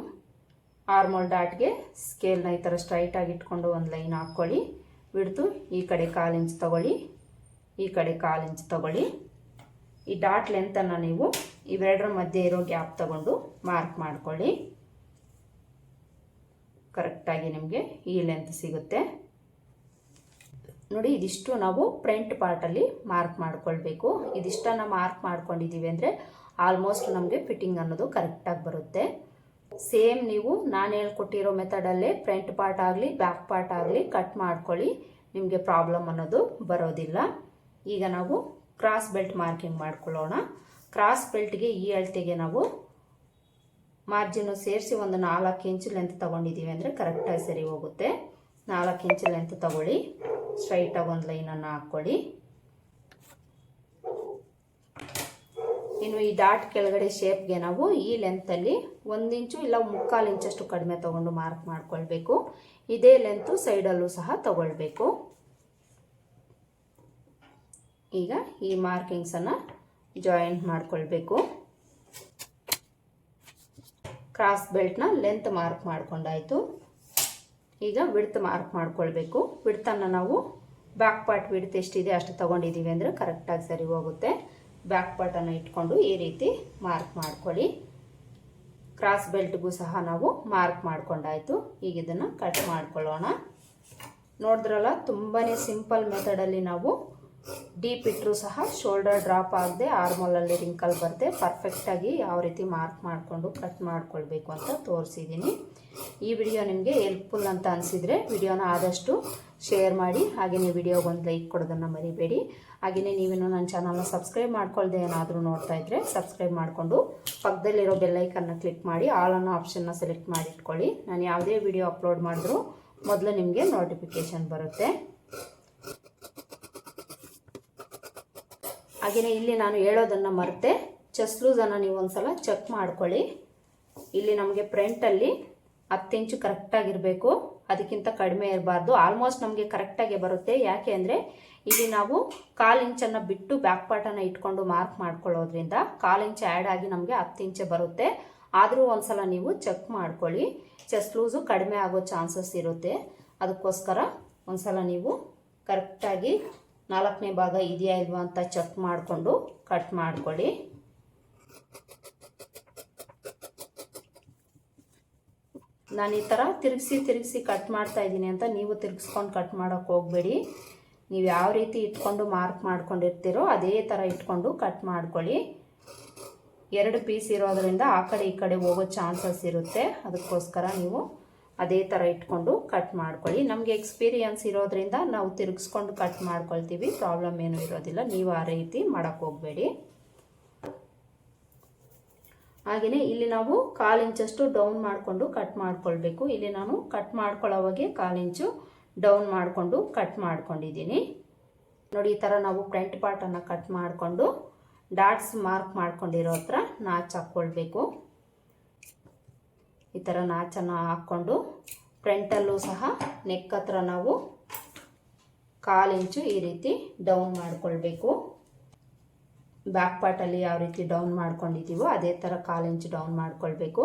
ಆರ್ಮೋಲ್ ಡಾಟ್ಗೆ ಸ್ಕೇಲ್ನ ಈ ಥರ ಸ್ಟ್ರೈಟಾಗಿ ಇಟ್ಕೊಂಡು ಒಂದು ಲೈನ್ ಹಾಕ್ಕೊಳ್ಳಿ ಬಿಡ್ತು ಈ ಕಡೆ ಕಾಲು ಇಂಚು ತಗೊಳ್ಳಿ. ಈ ಕಡೆ ಕಾಲು ಇಂಚು ತಗೊಳ್ಳಿ. ಈ ಡಾಟ್ ಲೆಂತನ್ನು ನೀವು ಇವೆರಡರ ಮಧ್ಯೆ ಇರೋ ಗ್ಯಾಪ್ ತಗೊಂಡು ಮಾರ್ಕ್ ಮಾಡ್ಕೊಳ್ಳಿ. ಕರೆಕ್ಟಾಗಿ ನಿಮಗೆ ಈ ಲೆಂತ್ ಸಿಗುತ್ತೆ. ನೋಡಿ, ಇದಿಷ್ಟು ನಾವು ಫ್ರಂಟ್ ಪಾರ್ಟಲ್ಲಿ ಮಾರ್ಕ್ ಮಾಡ್ಕೊಳ್ಬೇಕು. ಇದಿಷ್ಟನ್ನು ಮಾರ್ಕ್ ಮಾಡ್ಕೊಂಡಿದ್ದೀವಿ ಅಂದರೆ ಆಲ್ಮೋಸ್ಟ್ ನಮಗೆ ಫಿಟ್ಟಿಂಗ್ ಅನ್ನೋದು ಕರೆಕ್ಟಾಗಿ ಬರುತ್ತೆ. ಸೇಮ್ ನೀವು ನಾನು ಹೇಳ್ಕೊಟ್ಟಿರೋ ಮೆಥಡಲ್ಲೇ ಫ್ರಂಟ್ ಪಾರ್ಟ್ ಆಗಲಿ ಬ್ಯಾಕ್ ಪಾರ್ಟ್ ಆಗಲಿ ಕಟ್ ಮಾಡ್ಕೊಳ್ಳಿ, ನಿಮಗೆ ಪ್ರಾಬ್ಲಮ್ ಅನ್ನೋದು ಬರೋದಿಲ್ಲ. ಈಗ ನಾವು ಕ್ರಾಸ್ ಬೆಲ್ಟ್ ಮಾರ್ಕಿಂಗ್ ಮಾಡ್ಕೊಳ್ಳೋಣ. ಕ್ರಾಸ್ ಬೆಲ್ಟ್ಗೆ ಈ ಅಳತೆಗೆ ನಾವು ಮಾರ್ಜಿನು ಸೇರಿಸಿ ಒಂದು ನಾಲ್ಕು ಇಂಚು ಲೆಂತ್ ತೊಗೊಂಡಿದ್ದೀವಿ ಅಂದರೆ ಕರೆಕ್ಟಾಗಿ ಸರಿ ಹೋಗುತ್ತೆ. ನಾಲ್ಕು ಇಂಚು ಲೆಂತ್ ತಗೊಳ್ಳಿ. ಸ್ಟ್ರೈಟಾಗಿ ಒಂದು ಲೈನನ್ನು ಹಾಕ್ಕೊಳ್ಳಿ ಇನ್ನು ಈ ಡಾಟ್ ಕೆಳಗಡೆ ಶೇಪ್ಗೆ ನಾವು ಈ ಲೆಂತಲ್ಲಿ ಒಂದು ಇಂಚು ಇಲ್ಲ ಮುಕ್ಕಾಲು ಇಂಚಷ್ಟು ಕಡಿಮೆ ತೊಗೊಂಡು ಮಾರ್ಕ್ ಮಾಡ್ಕೊಳ್ಬೇಕು. ಇದೇ ಲೆಂತು ಸೈಡಲ್ಲೂ ಸಹ ತಗೊಳ್ಬೇಕು. ಈಗ ಈ ಮಾರ್ಕಿಂಗ್ಸನ್ನು ಜಾಯಿಂಟ್ ಮಾಡ್ಕೊಳ್ಬೇಕು. ಕ್ರಾಸ್ ಬೆಲ್ಟ್ನ ಲೆಂತ್ ಮಾರ್ಕ್ ಮಾಡ್ಕೊಂಡಾಯಿತು. ಈಗ ವಿಡ್ತ್ ಮಾರ್ಕ್ ಮಾಡ್ಕೊಳ್ಬೇಕು. ವಿಡ್ತನ್ನು ನಾವು ಬ್ಯಾಕ್ ಪಾರ್ಟ್ ವಿಡ್ತ್ ಎಷ್ಟಿದೆ ಅಷ್ಟು ತೊಗೊಂಡಿದ್ದೀವಿ ಅಂದರೆ ಕರೆಕ್ಟಾಗಿ ಸರಿ ಹೋಗುತ್ತೆ. ಬ್ಯಾಕ್ ಪಾರ್ಟನ್ನು ಇಟ್ಕೊಂಡು ಈ ರೀತಿ ಮಾರ್ಕ್ ಮಾಡ್ಕೊಳ್ಳಿ. ಕ್ರಾಸ್ ಬೆಲ್ಟ್ಗೂ ಸಹ ನಾವು ಮಾರ್ಕ್ ಮಾಡ್ಕೊಂಡಾಯಿತು. ಈಗ ಇದನ್ನು ಕಟ್ ಮಾಡ್ಕೊಳ್ಳೋಣ. ನೋಡಿದ್ರಲ್ಲ ತುಂಬಾ ಸಿಂಪಲ್ ಮೆಥಡಲ್ಲಿ ನಾವು ಡೀಪ್ ಇಟ್ಟರೂ ಸಹ ಶೋಲ್ಡರ್ ಡ್ರಾಪ್ ಆಗದೆ ಆರ್ಮೋಲಲ್ಲಿ ರಿಂಕಲ್ ಬರದೆ ಪರ್ಫೆಕ್ಟಾಗಿ ಯಾವ ರೀತಿ ಮಾರ್ಕ್ ಮಾಡಿಕೊಂಡು ಕಟ್ ಮಾಡ್ಕೊಳ್ಬೇಕು ಅಂತ ತೋರಿಸಿದ್ದೀನಿ. ಈ ವಿಡಿಯೋ ನಿಮಗೆ ಹೆಲ್ಪ್ಫುಲ್ ಅಂತ ಅನಿಸಿದರೆ ವಿಡಿಯೋನ ಆದಷ್ಟು ಶೇರ್ ಮಾಡಿ ಹಾಗೆಯೇ ವಿಡಿಯೋಗೆ ಒಂದು ಲೈಕ್ ಕೊಡೋದನ್ನು ಮರಿಬೇಡಿ. ಹಾಗೆಯೇ ನೀವೇನು ನನ್ನ ಚಾನಲ್ನ ಸಬ್ಸ್ಕ್ರೈಬ್ ಮಾಡ್ಕೊಳ್ದೆ ಏನಾದರೂ ನೋಡ್ತಾ ಇದ್ದರೆ ಸಬ್ಸ್ಕ್ರೈಬ್ ಮಾಡಿಕೊಂಡು ಪಕ್ಕದಲ್ಲಿರೋ ಬೆಲ್ಲೈಕನ್ನ ಕ್ಲಿಕ್ ಮಾಡಿ ಆಲ್ ಅನ್ನೋ ಆಪ್ಷನ್ನ ಸೆಲೆಕ್ಟ್ ಮಾಡಿ ಇಟ್ಕೊಳ್ಳಿ ನಾನು ಯಾವುದೇ ವಿಡಿಯೋ ಅಪ್ಲೋಡ್ ಮಾಡಿದ್ರೂ ಮೊದಲು ನಿಮಗೆ ನೋಟಿಫಿಕೇಷನ್ ಬರುತ್ತೆ. ಹಾಗೆಯೇ ಇಲ್ಲಿ ನಾನು ಹೇಳೋದನ್ನು ಮರೆತೆ. ಚೆಸ್ಟ್ ಲೂಸನ್ನು ನೀವು ಒಂದ್ಸಲ ಚೆಕ್ ಮಾಡ್ಕೊಳ್ಳಿ. ಇಲ್ಲಿ ನಮಗೆ ಪ್ರಿಂಟಲ್ಲಿ ಹತ್ತು ಇಂಚು ಕರೆಕ್ಟಾಗಿರಬೇಕು ಅದಕ್ಕಿಂತ ಕಡಿಮೆ ಇರಬಾರ್ದು. ಆಲ್ಮೋಸ್ಟ್ ನಮಗೆ ಕರೆಕ್ಟಾಗೆ ಬರುತ್ತೆ. ಯಾಕೆ ಅಂದರೆ ಇಲ್ಲಿ ನಾವು ಕಾಲು ಇಂಚನ್ನು ಬಿಟ್ಟು ಬ್ಯಾಕ್ ಪಾರ್ಟನ್ನು ಇಟ್ಕೊಂಡು ಮಾರ್ಕ್ ಮಾಡ್ಕೊಳ್ಳೋದ್ರಿಂದ ಕಾಲು ಇಂಚ್ ಆ್ಯಡ್ ಆಗಿ ನಮಗೆ ಹತ್ತು ಇಂಚೆ ಬರುತ್ತೆ. ಆದರೂ ಒಂದ್ಸಲ ನೀವು ಚೆಕ್ ಮಾಡ್ಕೊಳ್ಳಿ. ಚೆಸ್ಟ್ ಲೂಸು ಕಡಿಮೆ ಆಗೋ ಚಾನ್ಸಸ್ ಇರುತ್ತೆ. ಅದಕ್ಕೋಸ್ಕರ ಒಂದ್ಸಲ ನೀವು ಕರೆಕ್ಟಾಗಿ ನಾಲ್ಕನೇ ಭಾಗ ಇದೆಯಾ ಇಲ್ವಾ ಅಂತ ಚೆಕ್ ಮಾಡಿಕೊಂಡು ಕಟ್ ಮಾಡ್ಕೊಳ್ಳಿ. ನಾನು ಈ ಥರ ತಿರುಗಿಸಿ ತಿರುಗಿಸಿ ಕಟ್ ಮಾಡ್ತಾ ಇದ್ದೀನಿ ಅಂತ ನೀವು ತಿರುಗಿಸ್ಕೊಂಡು ಕಟ್ ಮಾಡೋಕ್ಕೆ ಹೋಗಬೇಡಿ. ನೀವು ಯಾವ ರೀತಿ ಇಟ್ಕೊಂಡು ಮಾರ್ಕ್ ಮಾಡ್ಕೊಂಡಿರ್ತೀರೋ ಅದೇ ಥರ ಇಟ್ಕೊಂಡು ಕಟ್ ಮಾಡ್ಕೊಳ್ಳಿ. ಎರಡು ಪೀಸ್ ಇರೋದರಿಂದ ಆ ಕಡೆ ಈ ಕಡೆ ಹೋಗೋ ಚಾನ್ಸಸ್ ಇರುತ್ತೆ. ಅದಕ್ಕೋಸ್ಕರ ನೀವು ಅದೇ ಥರ ಇಟ್ಕೊಂಡು ಕಟ್ ಮಾಡ್ಕೊಳ್ಳಿ. ನಮಗೆ ಎಕ್ಸ್ಪೀರಿಯನ್ಸ್ ಇರೋದ್ರಿಂದ ನಾವು ತಿರುಗಿಸ್ಕೊಂಡು ಕಟ್ ಮಾಡ್ಕೊಳ್ತೀವಿ. ಪ್ರಾಬ್ಲಮ್ ಏನೂ ಇರೋದಿಲ್ಲ. ನೀವು ಆ ರೀತಿ ಮಾಡೋಕ್ಕೆ ಹೋಗಬೇಡಿ. ಹಾಗೆಯೇ ಇಲ್ಲಿ ನಾವು ಕಾಲು ಇಂಚಷ್ಟು ಡೌನ್ ಮಾಡಿಕೊಂಡು ಕಟ್ ಮಾಡ್ಕೊಳ್ಬೇಕು. ಇಲ್ಲಿ ನಾನು ಕಟ್ ಮಾಡ್ಕೊಳ್ಳೋವಾಗೆ ಕಾಲು ಇಂಚು ಡೌನ್ ಮಾಡಿಕೊಂಡು ಕಟ್ ಮಾಡ್ಕೊಂಡಿದ್ದೀನಿ. ನೋಡಿ, ಈ ಥರ ನಾವು ಫ್ರಂಟ್ ಪಾರ್ಟನ್ನು ಕಟ್ ಮಾಡಿಕೊಂಡು ಡಾಟ್ಸ್ ಮಾರ್ಕ್ ಮಾಡ್ಕೊಂಡಿರೋ ಹತ್ರ ನಾಚ್ ಹಾಕ್ಕೊಳ್ಬೇಕು. ಈ ಥರ ನಾಚನ್ನು ಹಾಕ್ಕೊಂಡು ಫ್ರಂಟಲ್ಲೂ ಸಹ ನೆಕ್ ಹತ್ರ ನಾವು ಕಾಲು ಇಂಚು ಈ ರೀತಿ ಡೌನ್ ಮಾಡಿಕೊಳ್ಬೇಕು. ಬ್ಯಾಕ್ ಪಾರ್ಟಲ್ಲಿ ಯಾವ ರೀತಿ ಡೌನ್ ಮಾಡ್ಕೊಂಡಿದ್ದೀವೋ ಅದೇ ಥರ ಕಾಲು ಇಂಚು ಡೌನ್ ಮಾಡ್ಕೊಳ್ಬೇಕು.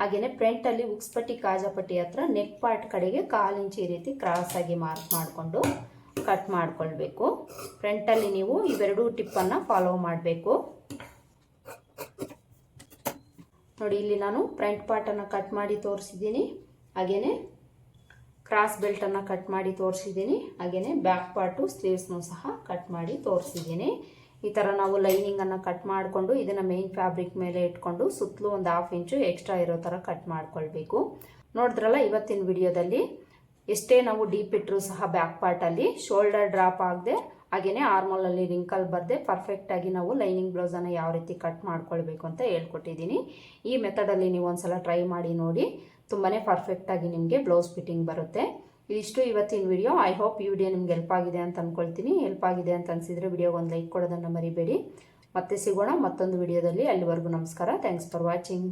ಹಾಗೆಯೇ ಫ್ರಂಟಲ್ಲಿ ಉಕ್ಸ್ಪಟ್ಟಿ, ಕಾಜಾಪಟ್ಟಿ ಹತ್ರ ನೆಕ್ ಪಾರ್ಟ್ ಕಡೆಗೆ ಕಾಲು ಇಂಚು ಈ ರೀತಿ ಕ್ರಾಸಾಗಿ ಮಾರ್ಕ್ ಮಾಡಿಕೊಂಡು ಕಟ್ ಮಾಡ್ಕೊಳ್ಬೇಕು. ಫ್ರಂಟಲ್ಲಿ ನೀವು ಇವೆರಡೂ ಟಿಪ್ಪನ್ನು ಫಾಲೋ ಮಾಡಬೇಕು. ನೋಡಿ, ಇಲ್ಲಿ ನಾನು ಫ್ರಂಟ್ ಪಾರ್ಟನ್ನು ಕಟ್ ಮಾಡಿ ತೋರಿಸಿದ್ದೀನಿ. ಹಾಗೆಯೇ ಕ್ರಾಸ್ ಬೆಲ್ಟನ್ನು ಕಟ್ ಮಾಡಿ ತೋರಿಸಿದ್ದೀನಿ. ಹಾಗೆಯೇ ಬ್ಯಾಕ್ ಪಾರ್ಟು ಸ್ಲೀವ್ಸ್ನೂ ಸಹ ಕಟ್ ಮಾಡಿ ತೋರಿಸಿದ್ದೀನಿ. ಈ ಥರ ನಾವು ಲೈನಿಂಗನ್ನು ಕಟ್ ಮಾಡಿಕೊಂಡು ಇದನ್ನು ಮೇನ್ ಫ್ಯಾಬ್ರಿಕ್ ಮೇಲೆ ಇಟ್ಕೊಂಡು ಸುತ್ತಲೂ ಒಂದು ಹಾಫ್ ಇಂಚು ಎಕ್ಸ್ಟ್ರಾ ಇರೋ ಥರ ಕಟ್ ಮಾಡ್ಕೊಳ್ಬೇಕು. ನೋಡಿದ್ರಲ್ಲ ಇವತ್ತಿನ ವಿಡಿಯೋದಲ್ಲಿ ಎಷ್ಟೇ ನಾವು ಡೀಪ್ ಇಟ್ಟರೂ ಸಹ ಬ್ಯಾಕ್ ಪಾರ್ಟಲ್ಲಿ ಶೋಲ್ಡರ್ ಡ್ರಾಪ್ ಆಗದೆ ಹಾಗೆಯೇ ಆರ್ಮೋಲಲ್ಲಿ ರಿಂಕಲ್ ಬರದೆ ಪರ್ಫೆಕ್ಟಾಗಿ ನಾವು ಲೈನಿಂಗ್ ಬ್ಲೌಸನ್ನು ಯಾವ ರೀತಿ ಕಟ್ ಮಾಡ್ಕೊಳ್ಬೇಕು ಅಂತ ಹೇಳ್ಕೊಟ್ಟಿದ್ದೀನಿ. ಈ ಮೆಥಡಲ್ಲಿ ನೀವು ಒಂದ್ಸಲ ಟ್ರೈ ಮಾಡಿ ನೋಡಿ. ತುಂಬಾ ಪರ್ಫೆಕ್ಟಾಗಿ ನಿಮಗೆ ಬ್ಲೌಸ್ ಫಿಟ್ಟಿಂಗ್ ಬರುತ್ತೆ. ಇಷ್ಟು ಇವತ್ತಿನ ವಿಡಿಯೋ ಐ ಹೋಪ್ ಈ ವಿಡಿಯೋ ನಿಮ್ಗೆ ಹೆಲ್ಪ್ ಆಗಿದೆ ಅಂತ ಅಂದ್ಕೊಳ್ತೀನಿ ಹೆಲ್ಪ್ ಆಗಿದೆ ಅಂತ ಅನಿಸಿದರೆ ವಿಡಿಯೋಗೆ ಒಂದು ಲೈಕ್ ಕೊಡೋದನ್ನು ಮರಿಬೇಡಿ. ಮತ್ತೆ ಸಿಗೋಣ ಮತ್ತೊಂದು ವಿಡಿಯೋದಲ್ಲಿ ಅಲ್ಲಿವರೆಗೂ ನಮಸ್ಕಾರ. Thanks for watching